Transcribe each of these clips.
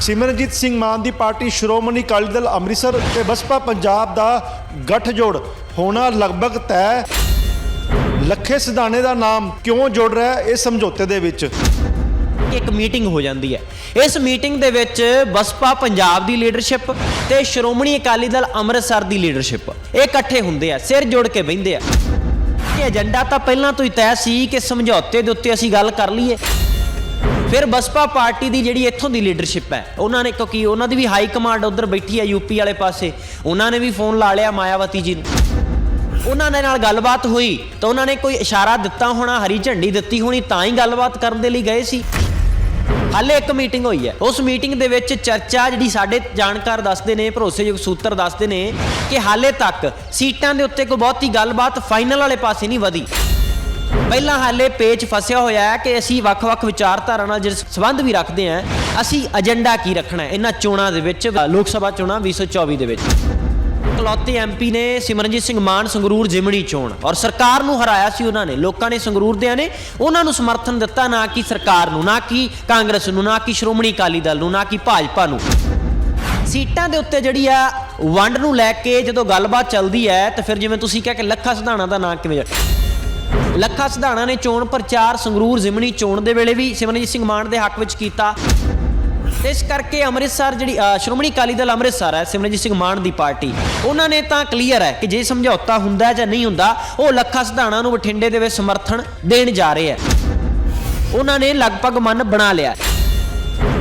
ਸਿਮਰਨਜੀਤ ਸਿੰਘ ਮਾਨ ਦੀ ਪਾਰਟੀ ਸ਼੍ਰੋਮਣੀ ਅਕਾਲੀ ਦਲ ਅੰਮ੍ਰਿਤਸਰ ਤੇ ਬਸਪਾ ਪੰਜਾਬ ਦਾ ਗੱਠਜੋੜ। ਹੋਣਾ ਲਗਭਗ ਤੈਅ। ਲੱਖੇ ਸਿਧਾਣੇ ਦਾ ਨਾਮ ਕਿਉਂ ਜੁੜ ਰਿਹਾ ਹੈ ਇਸ ਸਮਝੌਤੇ ਦੇ ਵਿੱਚ? ਇੱਕ ਮੀਟਿੰਗ ਹੋ ਜਾਂਦੀ ਹੈ। ਇਸ ਮੀਟਿੰਗ ਦੇ ਵਿੱਚ ਬਸਪਾ ਪੰਜਾਬ ਦੀ ਲੀਡਰਸ਼ਿਪ ਤੇ ਸ਼੍ਰੋਮਣੀ ਅਕਾਲੀ ਦਲ ਅੰਮ੍ਰਿਤਸਰ ਦੀ ਲੀਡਰਸ਼ਿਪ। ਇਹ ਇਕੱਠੇ ਹੁੰਦੇ ਆ, ਸਿਰ ਜੋੜ ਕੇ ਬਹਿੰਦੇ ਆ। ਇਹ ਏਜੰਡਾ ਤਾਂ ਪਹਿਲਾਂ ਤੋਂ ਹੀ ਤੈਅ ਸੀ ਕਿ ਸਮਝੌਤੇ ਦੇ ਉੱਤੇ ਅਸੀਂ ਗੱਲ ਕਰ ਲਈਏ। ਫਿਰ ਬਸਪਾ ਪਾਰਟੀ ਦੀ ਜਿਹੜੀ ਇੱਥੋਂ ਦੀ ਲੀਡਰਸ਼ਿਪ ਹੈ, ਉਹਨਾਂ ਨੇ ਕਿਉਂਕਿ ਉਹਨਾਂ ਦੀ ਵੀ ਹਾਈ ਕਮਾਂਡ ਉਧਰ ਬੈਠੀ ਹੈ ਯੂਪੀ ਵਾਲੇ ਪਾਸੇ, ਉਹਨਾਂ ਨੇ ਵੀ ਫੋਨ ਲਾ ਲਿਆ ਮਾਇਆਵਤੀ ਜੀ ਨੂੰ। ਉਹਨਾਂ ਦੇ ਨਾਲ ਗੱਲਬਾਤ ਹੋਈ ਤਾਂ ਉਹਨਾਂ ਨੇ ਕੋਈ ਇਸ਼ਾਰਾ ਦਿੱਤਾ ਹੋਣਾ, ਹਰੀ ਝੰਡੀ ਦਿੱਤੀ ਹੋਣੀ, ਤਾਂ ਹੀ ਗੱਲਬਾਤ ਕਰਨ ਦੇ ਲਈ ਗਏ ਸੀ। ਹਾਲੇ ਇੱਕ ਮੀਟਿੰਗ ਹੋਈ ਹੈ। ਉਸ ਮੀਟਿੰਗ ਦੇ ਵਿੱਚ ਚਰਚਾ ਜਿਹੜੀ ਸਾਡੇ ਜਾਣਕਾਰ ਦੱਸਦੇ ਨੇ, ਭਰੋਸੇਯੋਗ ਸੂਤਰ ਦੱਸਦੇ ਨੇ ਕਿ ਹਾਲੇ ਤੱਕ ਸੀਟਾਂ ਦੇ ਉੱਤੇ ਕੋਈ ਬਹੁਤੀ ਗੱਲਬਾਤ ਫਾਈਨਲ ਵਾਲੇ ਪਾਸੇ ਨਹੀਂ ਵਧੀ। ਪਹਿਲਾਂ ਹਾਲੇ ਪੇਚ ਫਸਿਆ ਹੋਇਆ ਹੈ ਕਿ ਅਸੀਂ ਵੱਖ-ਵੱਖ ਵਿਚਾਰਧਾਰਾ ਨਾਲ ਜਿਹੜੇ ਸੰਬੰਧ ਵੀ ਰੱਖਦੇ ਹਾਂ, ਅਸੀਂ ਏਜੰਡਾ ਕੀ ਰੱਖਣਾ ਹੈ? ਇਹਨਾਂ ਚੋਣਾਂ ਦੇ ਵਿੱਚ, ਲੋਕ ਸਭਾ ਚੋਣਾਂ 2024 ਦੇ ਵਿੱਚ। ਇਕਲੌਤੇ ਐਮਪੀ ਨੇ ਸਿਮਰਨਜੀਤ ਸਿੰਘ ਮਾਨ ਸੰਗਰੂਰ ਜਿਮਣੀ ਚੋਣ ਔਰ ਸਰਕਾਰ ਨੂੰ ਹਰਾਇਆ ਸੀ ਉਹਨਾਂ ਨੇ। ਲੋਕਾਂ ਨੇ ਸੰਗਰੂਰ ਦਿਆਂ ਨੇ। ਉਹਨਾਂ ਨੂੰ ਸਮਰਥਨ ਦਿੱਤਾ ਨਾ ਕਿ ਸਰਕਾਰ ਨੂੰ, ਨਾ ਕਿ ਕਾਂਗਰਸ ਨੂੰ, ਨਾ ਕਿ ਸ਼੍ਰੋਮਣੀ ਅਕਾਲੀ ਦਲ ਨੂੰ, ਨਾ ਕਿ ਭਾਜਪਾ ਨੂੰ। ਸੀਟਾਂ ਦੇ ਉੱਤੇ ਜਿਹੜੀ ਆ ਵੰਡ ਨੂੰ ਲੈ ਕੇ ਜਦੋਂ ਗੱਲਬਾਤ ਚੱਲਦੀ ਹੈ, ਤਾਂ ਫਿਰ ਜਿਵੇਂ ਤੁਸੀਂ ਕਿਹਾ ਕਿ ਲੱਖਾ ਸਿਧਾਣਾ ਦਾ ਨਾਂ ਕਿਵੇਂ ਜੜ- ਲੱਖਾ ਸਿਧਾਣਾ ਨੇ ਚੋਣ ਪ੍ਰਚਾਰ ਸੰਗਰੂਰ ਜ਼ਿਮਨੀ ਚੋਣ ਦੇ ਵੇਲੇ ਵੀ ਸਿਮਰਨਜੀਤ ਸਿੰਘ ਮਾਨ ਦੇ ਹੱਕ ਵਿੱਚ ਕੀਤਾ। ਤੇ ਇਸ ਕਰਕੇ ਅੰਮ੍ਰਿਤਸਰ ਜਿਹੜੀ ਸ਼੍ਰੋਮਣੀ ਅਕਾਲੀ ਦਲ ਅੰਮ੍ਰਿਤਸਰ ਹੈ, ਸਿਮਰਨਜੀਤ ਸਿੰਘ ਮਾਨ ਦੀ ਪਾਰਟੀ। ਉਹਨਾਂ ਨੇ ਤਾਂ ਕਲੀਅਰ ਹੈ ਕਿ ਜੇ ਸਮਝੌਤਾ ਹੁੰਦਾ ਜਾਂ ਨਹੀਂ ਹੁੰਦਾ, ਉਹ ਲੱਖਾ ਸਿਧਾਣਾ ਨੂੰ ਬਠਿੰਡੇ ਦੇ ਵਿੱਚ ਸਮਰਥਨ ਦੇਣ ਜਾ ਰਹੇ ਹੈ। ਉਹਨਾਂ ਨੇ ਲਗਭਗ ਮਨ ਬਣਾ ਲਿਆ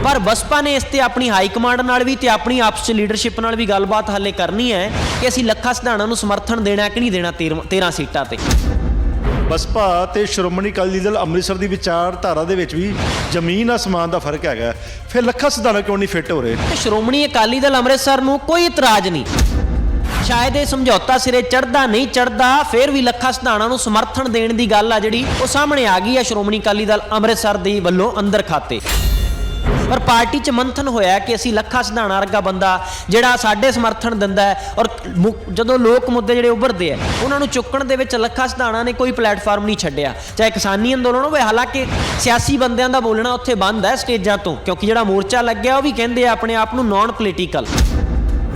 ਪਰ ਬਸਪਾ ਨੇ ਇਸ ਤੇ ਆਪਣੀ ਹਾਈ ਕਮਾਂਡ ਨਾਲ ਵੀ ਤੇ ਆਪਣੀ ਆਪਸ ਚ ਲੀਡਰਸ਼ਿਪ ਨਾਲ ਵੀ ਗੱਲਬਾਤ ਹੱਲੇ ਕਰਨੀ ਹੈ ਕਿ ਅਸੀਂ ਲੱਖਾ ਸਿਧਾਣਾ ਨੂੰ ਸਮਰਥਨ ਦੇਣਾ ਕਿ ਨਹੀਂ ਦੇਣਾ 13 ਸੀਟਾਂ ਤੇ। ਬਸਪਾ ਤੇ ਸ਼੍ਰੋਮਣੀ ਅਕਾਲੀ ਦਲ ਅੰਮ੍ਰਿਤਸਰ ਦੀ ਵਿਚਾਰਧਾਰਾ ਦੇ ਵਿੱਚ ਵੀ ਜ਼ਮੀਨ ਅਸਮਾਨ ਦਾ ਫ਼ਰਕ ਹੈਗਾ। ਫਿਰ ਲੱਖਾ ਸਿਧਾਣਾ ਕਿਉਂ ਨਹੀਂ ਫਿੱਟ ਹੋ ਰਹੇ? ਤੇ ਸ਼੍ਰੋਮਣੀ ਅਕਾਲੀ ਦਲ ਅੰਮ੍ਰਿਤਸਰ ਨੂੰ ਕੋਈ ਇਤਰਾਜ਼ ਨਹੀਂ। ਸ਼ਾਇਦ ਇਹ ਸਮਝੌਤਾ ਸਿਰੇ ਚੜਦਾ ਨਹੀਂ ਚੜਦਾ ਫਿਰ ਵੀ ਲੱਖਾ ਸਿਧਾਣਾ ਨੂੰ ਸਮਰਥਨ ਦੇਣ ਦੀ ਗੱਲ ਆ ਜਿਹੜੀ ਉਹ ਸਾਹਮਣੇ ਆ ਗਈ ਆ ਸ਼੍ਰੋਮਣੀ ਅਕਾਲੀ ਦਲ ਅੰਮ੍ਰਿਤਸਰ ਦੀ ਵੱਲੋਂ ਅੰਦਰ ਖਾਤੇ। ਪਰ ਪਾਰਟੀ 'ਚ ਮੰਥਨ ਹੋਇਆ ਕਿ ਅਸੀਂ ਲੱਖਾ ਸਿਧਾਣਾ ਵਰਗਾ ਬੰਦਾ ਜਿਹੜਾ ਸਾਡੇ ਸਮਰਥਨ ਦਿੰਦਾ ਹੈ ਔਰ ਮੁ- ਜਦੋਂ ਲੋਕ ਮੁੱਦੇ ਜਿਹੜੇ ਉੱਭਰਦੇ ਆ, ਉਹਨਾਂ ਨੂੰ ਚੁੱਕਣ ਦੇ ਵਿੱਚ ਲੱਖਾ ਸਿਧਾਣਾ ਨੇ ਕੋਈ ਪਲੇਟਫਾਰਮ ਨਹੀਂ ਛੱਡਿਆ। ਚਾਹੇ ਕਿਸਾਨੀ ਅੰਦੋਲਨ ਹੋਵੇ, ਹਾਲਾਂਕਿ ਸਿਆਸੀ ਬੰਦਿਆਂ ਦਾ ਬੋਲਣਾ ਉੱਥੇ ਬੰਦ ਹੈ ਸਟੇਜਾਂ ਤੋਂ, ਕਿਉਂਕਿ ਜਿਹੜਾ ਮੋਰਚਾ ਲੱਗਿਆ, ਉਹ ਵੀ ਕਹਿੰਦੇ ਆ ਆਪਣੇ ਆਪ ਨੂੰ ਨਾਨ ਪੋਲੀਟੀਕਲ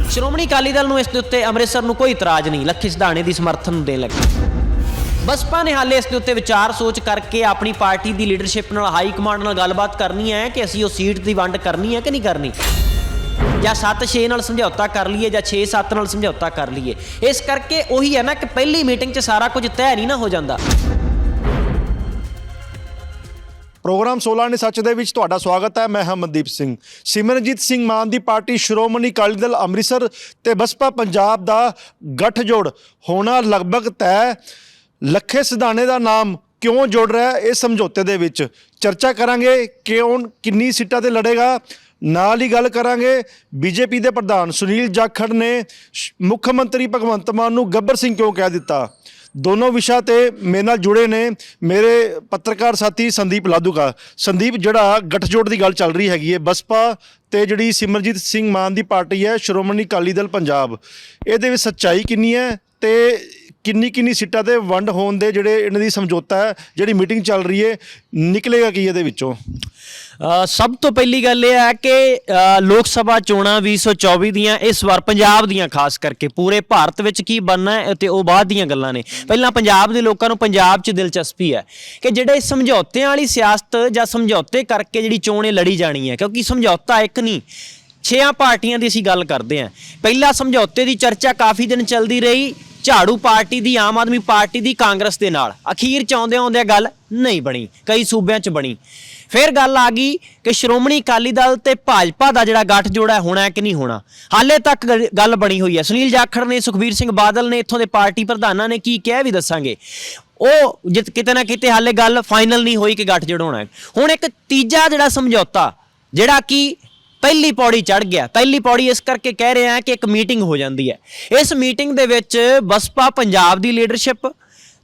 ਸ਼੍ਰੋਮਣੀ ਅਕਾਲੀ ਦਲ ਨੂੰ ਇਸ ਦੇ ਉੱਤੇ ਅੰਮ੍ਰਿਤਸਰ ਨੂੰ ਕੋਈ ਇਤਰਾਜ਼ ਨਹੀਂ, ਲੱਖੀ ਸਿਧਾਣੇ ਦੀ ਸਮਰਥਨ ਨੂੰ ਦੇਣ ਲੱਗੇ। ਬਸਪਾ ਨੇ ਹਾਲੇ ਇਸ ਦੇ ਉੱਤੇ ਵਿਚਾਰ ਸੋਚ ਕਰਕੇ ਆਪਣੀ ਪਾਰਟੀ ਦੀ ਲੀਡਰਸ਼ਿਪ ਨਾਲ, ਹਾਈ ਕਮਾਂਡ ਨਾਲ ਗੱਲਬਾਤ ਕਰਨੀ ਹੈ ਕਿ ਅਸੀਂ ਉਹ ਸੀਟ ਦੀ ਵੰਡ ਕਰਨੀ ਹੈ ਕਿ ਨਹੀਂ ਕਰਨੀ? ਜਾਂ 7-6 ਨਾਲ ਸਮਝੌਤਾ ਕਰ ਲਈਏ ਜਾਂ 6-7 ਨਾਲ ਸਮਝੌਤਾ ਕਰ ਲਈਏ? ਇਸ ਕਰਕੇ ਉਹੀ ਹੈ ਨਾ ਕਿ ਪਹਿਲੀ ਮੀਟਿੰਗ 'ਚ ਸਾਰਾ ਕੁਝ ਤੈਅ ਨਹੀਂ ਨਾ ਹੋ ਜਾਂਦਾ। ਪ੍ਰੋਗਰਾਮ 16 ਨੇ ਸੱਚ ਦੇ ਵਿੱਚ ਤੁਹਾਡਾ ਸਵਾਗਤ ਹੈ। ਮੈਂ ਹਮਨਦੀਪ ਸਿੰਘ। ਸਿਮਰਨਜੀਤ ਸਿੰਘ ਮਾਨ ਦੀ ਪਾਰਟੀ ਸ਼੍ਰੋਮਣੀ ਅਕਾਲੀ ਦਲ ਅੰਮ੍ਰਿਤਸਰ ਤੇ ਬਸਪਾ ਪੰਜਾਬ ਦਾ ਗੱਠਜੋੜ ਹੋਣਾ ਲਗਭਗ ਤੈਅ ਲੱਖੇ ਸਿਧਾਣੇ ਦਾ ਨਾਮ ਕਿਉਂ ਜੁੜ ਰਿਹਾ ਹੈ? ਇਸ ਸਮਝੌਤੇ ਦੇ ਵਿੱਚ ਚਰਚਾ ਕਰਾਂਗੇ ਕਿਉਂ ਕਿੰਨੀ ਸੀਟਾਂ ਤੇ ਲੜੇਗਾ। ਨਾਲ ਹੀ ਗੱਲ ਕਰਾਂਗੇ ਬੀਜੇਪੀ ਦੇ ਪ੍ਰਧਾਨ ਸੁਨੀਲ ਜਾਖੜ ਨੇ ਸ਼- ਮੁੱਖ ਮੰਤਰੀ ਭਗਵੰਤ ਮਾਨ ਨੂੰ ਗੱਬਰ ਸਿੰਘ ਕਿਉਂ ਕਹਿ ਦਿੱਤਾ? ਦੋਨੋਂ ਵਿਸ਼ਾ ਤੇ ਮੇਰੇ ਨਾਲ ਜੁੜੇ ਨੇ ਮੇਰੇ ਪੱਤਰਕਾਰ ਸਾਥੀ ਸੰਦੀਪ ਲਾਧੂਕਾ ਸੰਦੀਪ, ਜਿਹੜਾ ਗੱਠਜੋੜ ਦੀ ਗੱਲ ਚੱਲ ਰਹੀ ਹੈਗੀ ਹੈ, ਬਸਪਾ ਤੇ ਜਿਹੜੀ ਸਿਮਰਜੀਤ ਸਿੰਘ ਮਾਨ ਦੀ ਪਾਰਟੀ ਹੈ, ਸ਼੍ਰੋਮਣੀ ਅਕਾਲੀ ਦਲ ਪੰਜਾਬ। ਇਹਦੇ ਵਿੱਚ ਸੱਚਾਈ ਕਿੰਨੀ ਹੈ ਤੇ ਕਿੰਨੀ ਕਿੰਨੀ ਸੀਟਾਂ ਤੇ ਵੰਡ ਹੋਣ ਦੇ ਜਿਹੜੇ ਇਹਨਾਂ ਦੀ ਸਮਝੌਤਾ ਹੈ, ਜਿਹੜੀ ਮੀਟਿੰਗ ਚੱਲ ਰਹੀ ਹੈ, ਨਿਕਲੇਗਾ ਕੀ ਇਹਦੇ ਵਿੱਚੋਂ? ਸਭ ਤੋਂ ਪਹਿਲੀ ਗੱਲ ਇਹ ਹੈ ਕਿ ਲੋਕ ਸਭਾ ਚੋਣਾਂ 2024 ਦੀਆਂ, ਇਸ ਵਾਰ ਪੰਜਾਬ ਦੀਆਂ ਖਾਸ ਕਰਕੇ। ਪੂਰੇ ਭਾਰਤ ਵਿੱਚ ਕੀ ਬਣਨਾ ਹੈ ਤੇ ਉਹ ਬਾਅਦ ਦੀਆਂ ਗੱਲਾਂ ਨੇ। ਪਹਿਲਾਂ ਪੰਜਾਬ ਦੇ ਲੋਕਾਂ ਨੂੰ ਪੰਜਾਬ 'ਚ ਦਿਲਚਸਪੀ ਹੈ ਕਿ ਜਿਹੜੇ ਸਮਝੌਤਿਆਂ ਵਾਲੀ ਸਿਆਸਤ ਜਾਂ ਸਮਝੌਤੇ ਕਰਕੇ ਜਿਹੜੀ ਚੋਣ ਇਹ ਲੜੀ ਜਾਣੀ ਹੈ, ਕਿਉਂਕਿ ਸਮਝੌਤਾ ਇੱਕ ਨਹੀਂ, ਛੇਆਂ ਪਾਰਟੀਆਂ ਦੀ ਅਸੀਂ ਗੱਲ ਕਰਦੇ ਹਾਂ। ਪਹਿਲਾ ਸਮਝੌਤੇ ਦੀ ਚਰਚਾ ਕਾਫੀ ਦਿਨ ਚੱਲਦੀ ਰਹੀ ਝਾੜੂ ਪਾਰਟੀ ਦੀ ਆਮ ਆਦਮੀ ਪਾਰਟੀ ਦੀ ਕਾਂਗਰਸ ਦੇ ਨਾਲ। ਅਖੀਰ ਚ ਆਉਂਦਿਆਂ ਆਉਂਦਿਆਂ ਗੱਲ ਨਹੀਂ ਬਣੀ, ਕਈ ਸੂਬਿਆਂ 'ਚ ਬਣੀ। ਫਿਰ ਗੱਲ ਆ ਗਈ ਕਿ ਸ਼੍ਰੋਮਣੀ ਅਕਾਲੀ ਦਲ ਤੇ ਭਾਜਪਾ ਦਾ ਜਿਹੜਾ ਗੱਠ ਜੋੜਾ ਹੋਣਾ ਕਿ ਨਹੀਂ ਹੋਣਾ? ਹਾਲੇ ਤੱਕ ਗੱਲ- ਗੱਲ ਬਣੀ ਹੋਈ ਹੈ। ਸੁਨੀਲ ਜਾਖੜ ਨੇ, ਸੁਖਬੀਰ ਸਿੰਘ ਬਾਦਲ ਨੇ, ਇੱਥੋਂ ਦੇ ਪਾਰਟੀ ਪ੍ਰਧਾਨਾਂ ਨੇ ਕੀ ਕਿਹਾ ਵੀ ਦੱਸਾਂਗੇ। ਉਹ ਜਿਤ, ਕਿਤੇ ਨਾ ਕਿਤੇ ਹਾਲੇ ਗੱਲ ਫਾਈਨਲ ਨਹੀਂ ਹੋਈ ਕਿ ਗੱਠ ਜੋੜ ਹੋਣਾ ਹੁਣ ਇੱਕ ਤੀਜਾ ਜਿਹੜਾ ਸਮਝੌਤਾ, ਜਿਹੜਾ ਕਿ ਪਹਿਲੀ ਪੌੜੀ ਚੜ ਗਿਆ। ਪਹਿਲੀ ਪੌੜੀ ਇਸ ਕਰਕੇ ਕਹਿ ਰਹੇ ਆ ਕਿ ਇੱਕ ਮੀਟਿੰਗ ਹੋ ਜਾਂਦੀ ਹੈ। ਇਸ ਮੀਟਿੰਗ ਦੇ ਵਿੱਚ ਬਸਪਾ ਪੰਜਾਬ ਦੀ ਲੀਡਰਸ਼ਿਪ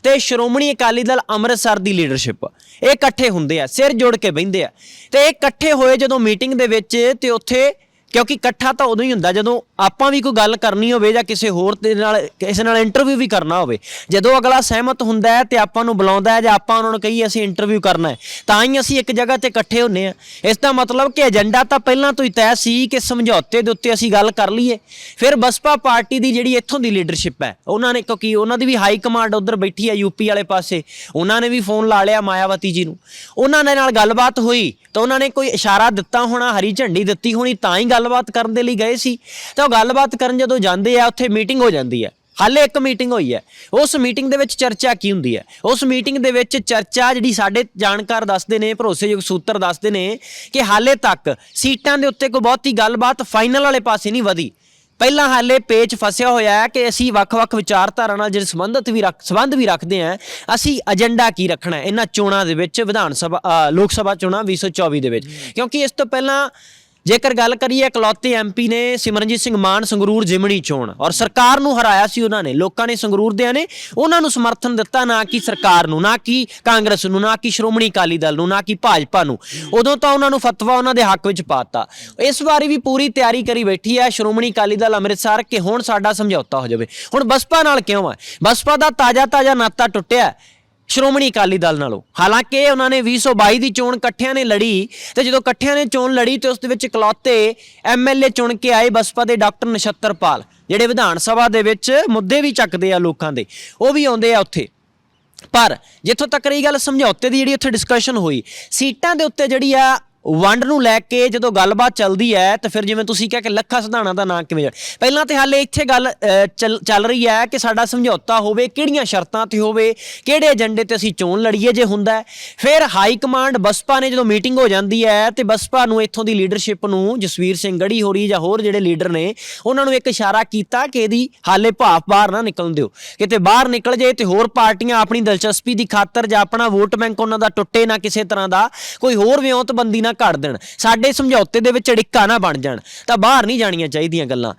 ਤੇ ਸ਼੍ਰੋਮਣੀ ਅਕਾਲੀ ਦਲ ਅੰਮ੍ਰਿਤਸਰ ਦੀ ਲੀਡਰਸ਼ਿਪ ਇਹ ਇਕੱਠੇ ਹੁੰਦੇ ਆ, ਸਿਰ ਜੋੜ ਕੇ ਬਹਿੰਦੇ ਆ। ਤੇ ਇਹ ਇਕੱਠੇ ਹੋਏ ਜਦੋਂ ਮੀਟਿੰਗ ਦੇ ਵਿੱਚ ਤੇ ਉੱਥੇ ਕਿਉਂਕਿ ਇਕੱਠਾ ਤਾਂ ਉਦੋਂ ਹੀ ਹੁੰਦਾ, ਜਦੋਂ ਆਪਾਂ ਵੀ ਕੋਈ ਗੱਲ ਕਰਨੀ ਹੋਵੇ ਜਾਂ ਕਿਸੇ ਹੋਰ ਦੇ ਨਾਲ, ਕਿਸੇ ਨਾਲ ਇੰਟਰਵਿਊ ਵੀ ਕਰਨਾ ਹੋਵੇ, ਜਦੋਂ ਅਗਲਾ ਸਹਿਮਤ ਹੁੰਦਾ ਹੈ ਤੇ ਆਪਾਂ ਨੂੰ ਬੁਲਾਉਂਦਾ ਹੈ ਜਾਂ ਆਪਾਂ ਉਹਨਾਂ ਨੂੰ ਕਹੀਏ ਅਸੀਂ ਇੰਟਰਵਿਊ ਕਰਨਾ ਹੈ, ਤਾਂ ਹੀ ਅਸੀਂ ਇੱਕ ਜਗ੍ਹਾ ਤੇ ਇਕੱਠੇ ਹੁੰਨੇ ਆ ਇਸ ਦਾ ਮਤਲਬ ਕਿ ਏਜੰਡਾ ਤਾਂ ਪਹਿਲਾਂ ਤੋਂ ਹੀ ਤੈਅ ਸੀ ਕਿ ਸਮਝੌਤੇ ਦੇ ਉੱਤੇ ਅਸੀਂ ਗੱਲ ਕਰ ਲਈਏ। ਫਿਰ ਬਸਪਾ ਪਾਰਟੀ ਦੀ ਜਿਹੜੀ ਇੱਥੋਂ ਦੀ ਲੀਡਰਸ਼ਿਪ ਹੈ, ਉਹਨਾਂ ਨੇ ਕਿਉਂਕਿ ਉਹਨਾਂ ਦੀ ਵੀ ਹਾਈ ਕਮਾਂਡ ਉਧਰ ਬੈਠੀ ਹੈ ਯੂਪੀ ਵਾਲੇ ਪਾਸੇ, ਉਹਨਾਂ ਨੇ ਵੀ ਫੋਨ ਲਾ ਲਿਆ ਮਾਇਆਵਤੀ ਜੀ ਨੂੰ। ਉਹਨਾਂ ਦੇ ਨਾਲ ਗੱਲਬਾਤ ਹੋਈ, ਤਾਂ ਉਹਨਾਂ ਨੇ ਕੋਈ ਇਸ਼ਾਰਾ ਦਿੱਤਾ ਹੋਣਾ, ਹਰੀ ਝੰਡੀ ਦਿੱਤੀ ਹੋਣੀ, ਤਾਂ ਹੀ ਗੱਲਬਾਤ ਕਰਨ ਦੇ ਲਈ ਗਏ ਸੀ, ਤਾਂ ਉਹ ਗੱਲਬਾਤ ਕਰਨ ਜਦੋਂ ਜਾਂਦੇ ਆ, ਉੱਥੇ ਮੀਟਿੰਗ ਹੋ ਜਾਂਦੀ ਹੈ ਹਾਲੇ ਇੱਕ ਮੀਟਿੰਗ ਹੋਈ ਹੈ ਉਸ ਮੀਟਿੰਗ ਦੇ ਵਿੱਚ ਚਰਚਾ ਕੀ ਹੁੰਦੀ ਹੈ ਉਸ ਮੀਟਿੰਗ ਦੇ ਵਿੱਚ ਚਰਚਾ ਜਿਹੜੀ ਸਾਡੇ ਜਾਣਕਾਰ ਦੱਸਦੇ ਨੇ, ਭਰੋਸੇਯੋਗ ਸੂਤਰ ਦੱਸਦੇ ਨੇ ਕਿ ਹਾਲੇ ਤੱਕ ਸੀਟਾਂ ਦੇ ਉੱਤੇ ਕੋਈ ਬਹੁਤੀ ਗੱਲਬਾਤ ਫਾਈਨਲ ਵਾਲੇ ਪਾਸੇ ਨਹੀਂ ਵਧੀ। ਪਹਿਲਾਂ ਹਾਲੇ ਪੇਚ ਫਸਿਆ ਹੋਇਆ ਹੈ ਕਿ ਅਸੀਂ ਵੱਖ-ਵੱਖ ਵਿਚਾਰਧਾਰਾ ਨਾਲ ਜਿਹੜੇ ਸੰਬੰਧਿਤ ਵੀ ਰੱਖ, ਸੰਬੰਧ ਵੀ ਰੱਖਦੇ ਹਾਂ, ਅਸੀਂ ਏਜੰਡਾ ਕੀ ਰੱਖਣਾ ਇਹਨਾਂ ਚੋਣਾਂ ਦੇ ਵਿੱਚ ਵਿਧਾਨ ਸਭਾ ਲੋਕ ਸਭਾ ਚੋਣਾਂ 2024 ਦੇ ਵਿੱਚ। ਕਿਉਂਕਿ ਇਸ ਤੋਂ ਪਹਿਲਾਂ ਜੇਕਰ ਗੱਲ ਕਰੀਏ, ਇਕਲੌਤੇ ਐਮਪੀ ਨੇ ਸਿਮਰਨਜੀਤ ਸਿੰਘ ਮਾਨ ਸੰਗਰੂਰ ਜਿਮਣੀ ਚੋਣ ਔਰ ਸਰਕਾਰ ਨੂੰ ਹਰਾਇਆ ਸੀ ਉਹਨਾਂ ਨੇ, ਲੋਕਾਂ ਨੇ ਸੰਗਰੂਰ ਦਿਆਂ ਨੇ, ਉਹਨਾਂ ਨੂੰ ਸਮਰਥਨ ਦਿੱਤਾ ਨਾ ਕਿ ਸਰਕਾਰ ਨੂੰ, ਨਾ ਕਿ ਕਾਂਗਰਸ ਨੂੰ, ਨਾ ਕਿ ਸ਼੍ਰੋਮਣੀ ਅਕਾਲੀ ਦਲ ਨੂੰ, ਨਾ ਕਿ ਭਾਜਪਾ ਨੂੰ। ਉਦੋਂ ਤਾਂ ਉਹਨਾਂ ਨੂੰ ਫਤਵਾ ਉਹਨਾਂ ਦੇ ਹੱਕ ਵਿੱਚ ਪਾਤਾ। ਇਸ ਵਾਰੀ ਵੀ ਪੂਰੀ ਤਿਆਰੀ ਕਰੀ ਬੈਠੀ ਹੈ ਸ਼੍ਰੋਮਣੀ ਅਕਾਲੀ ਦਲ ਅੰਮ੍ਰਿਤਸਰ ਕਿ ਹੁਣ ਸਾਡਾ ਸਮਝੌਤਾ ਹੋ ਜਾਵੇ। ਹੁਣ ਬਸਪਾ ਨਾਲ ਕਿਉਂ ਹੈ ਬਸਪਾ ਦਾ ਤਾਜ਼ਾ ਤਾਜ਼ਾ ਨਾਤਾ ਟੁੱਟਿਆ। ਸ਼੍ਰੋਮਣੀ ਅਕਾਲੀ ਦਲ ਨਾਲੋਂ। ਹਾਲਾਂਕਿ ਉਹਨਾਂ ਨੇ 2022 ਦੀ ਚੋਣ ਇਕੱਠਿਆਂ ਨੇ ਲੜੀ ਤੇ ਜਦੋਂ ਇਕੱਠਿਆਂ ਨੇ ਚੋਣ ਲੜੀ ਤੇ ਉਸ ਦੇ ਵਿੱਚ ਇਕਲੌਤੇ ਐਮਐਲਏ ਚੁਣ ਕੇ ਆਏ ਬਸਪਾ ਦੇ ਡਾਕਟਰ ਨਛੱਤਰਪਾਲ, ਜਿਹੜੇ ਵਿਧਾਨ ਸਭਾ ਦੇ ਵਿੱਚ ਮੁੱਦੇ ਵੀ ਚੱਕਦੇ ਆ ਲੋਕਾਂ ਦੇ, ਉਹ ਵੀ ਆਉਂਦੇ ਆ ਉੱਥੇ। ਪਰ ਜਿੱਥੋਂ ਤੱਕ ਰਹੀ ਗੱਲ ਸਮਝੌਤੇ ਦੀ ਜਿਹੜੀ ਉੱਥੇ ਡਿਸਕਸ਼ਨ ਹੋਈ, ਸੀਟਾਂ ਦੇ ਉੱਤੇ ਜਿਹੜੀ ਆ ਵੰਡ ਨੂੰ ਲੈ ਕੇ ਜਦੋਂ ਗੱਲਬਾਤ ਚੱਲਦੀ ਹੈ, ਤਾਂ ਫਿਰ ਜਿਵੇਂ ਤੁਸੀਂ ਕਿਹਾ ਕਿ ਲੱਖਾ ਸਿਧਾਣਾ ਦਾ ਨਾਂ ਕਿਵੇਂ ਜੜ ਪਹਿਲਾਂ ਤੇ ਹਾਲੇ ਇੱਥੇ ਗੱਲ ਚੱਲ ਚੱਲ ਰਹੀ ਹੈ ਕਿ ਸਾਡਾ ਸਮਝੌਤਾ ਹੋਵੇ, ਕਿਹੜੀਆਂ ਸ਼ਰਤਾਂ ਤੇ ਹੋਵੇ, ਕਿਹੜੇ ਏਜੰਡੇ ਤੇ ਅਸੀਂ ਚੋਣ ਲੜੀਏ ਜੇ ਹੁੰਦਾ ਫਿਰ ਹਾਈ ਕਮਾਂਡ ਬਸਪਾ ਨੇ ਜਦੋਂ ਮੀਟਿੰਗ ਹੋ ਜਾਂਦੀ ਹੈ, ਤੇ ਬਸਪਾ ਨੂੰ ਇੱਥੋਂ ਦੀ ਲੀਡਰਸ਼ਿਪ ਨੂੰ ਜਸਵੀਰ ਸਿੰਘ ਗੜੀ ਹੋਰੀ ਜਾਂ ਹੋਰ ਜਿਹੜੇ ਲੀਡਰ ਨੇ, ਉਹਨਾਂ ਨੂੰ ਇੱਕ ਇਸ਼ਾਰਾ ਕੀਤਾ ਕਿ ਇਹਦੀ ਹਾਲੇ ਭਾਫ ਬਾਹਰ ਨਾ ਨਿਕਲਣ ਦਿਓ। ਕਿਤੇ ਬਾਹਰ ਨਿਕਲ ਜੇ ਤੇ ਹੋਰ ਪਾਰਟੀਆਂ ਆਪਣੀ ਦਿਲਚਸਪੀ ਦੀ ਖਾਤਰ ਜਾਂ ਆਪਣਾ ਵੋਟ ਬੈਂਕ ਉਹਨਾਂ ਦਾ ਟੁੱਟੇ ਨਾ ਕਿਸੇ ਤਰ੍ਹਾਂ ਦਾ, ਕੋਈ ਹੋਰ ਵਿਉਂਤਬੰਦੀ ਨਾ ਘੜ ਦੇਣ। ਸਾਡੇ ਸਮਝੌਤੇ ਦੇ ਵਿੱਚ ਅੜਿੱਕਾ ਨਾ ਬਣ ਜਾਣ, ਤਾਂ ਬਾਹਰ ਨਹੀਂ ਜਾਣੀਆਂ ਚਾਹੀਦੀਆਂ ਗੱਲਾਂ।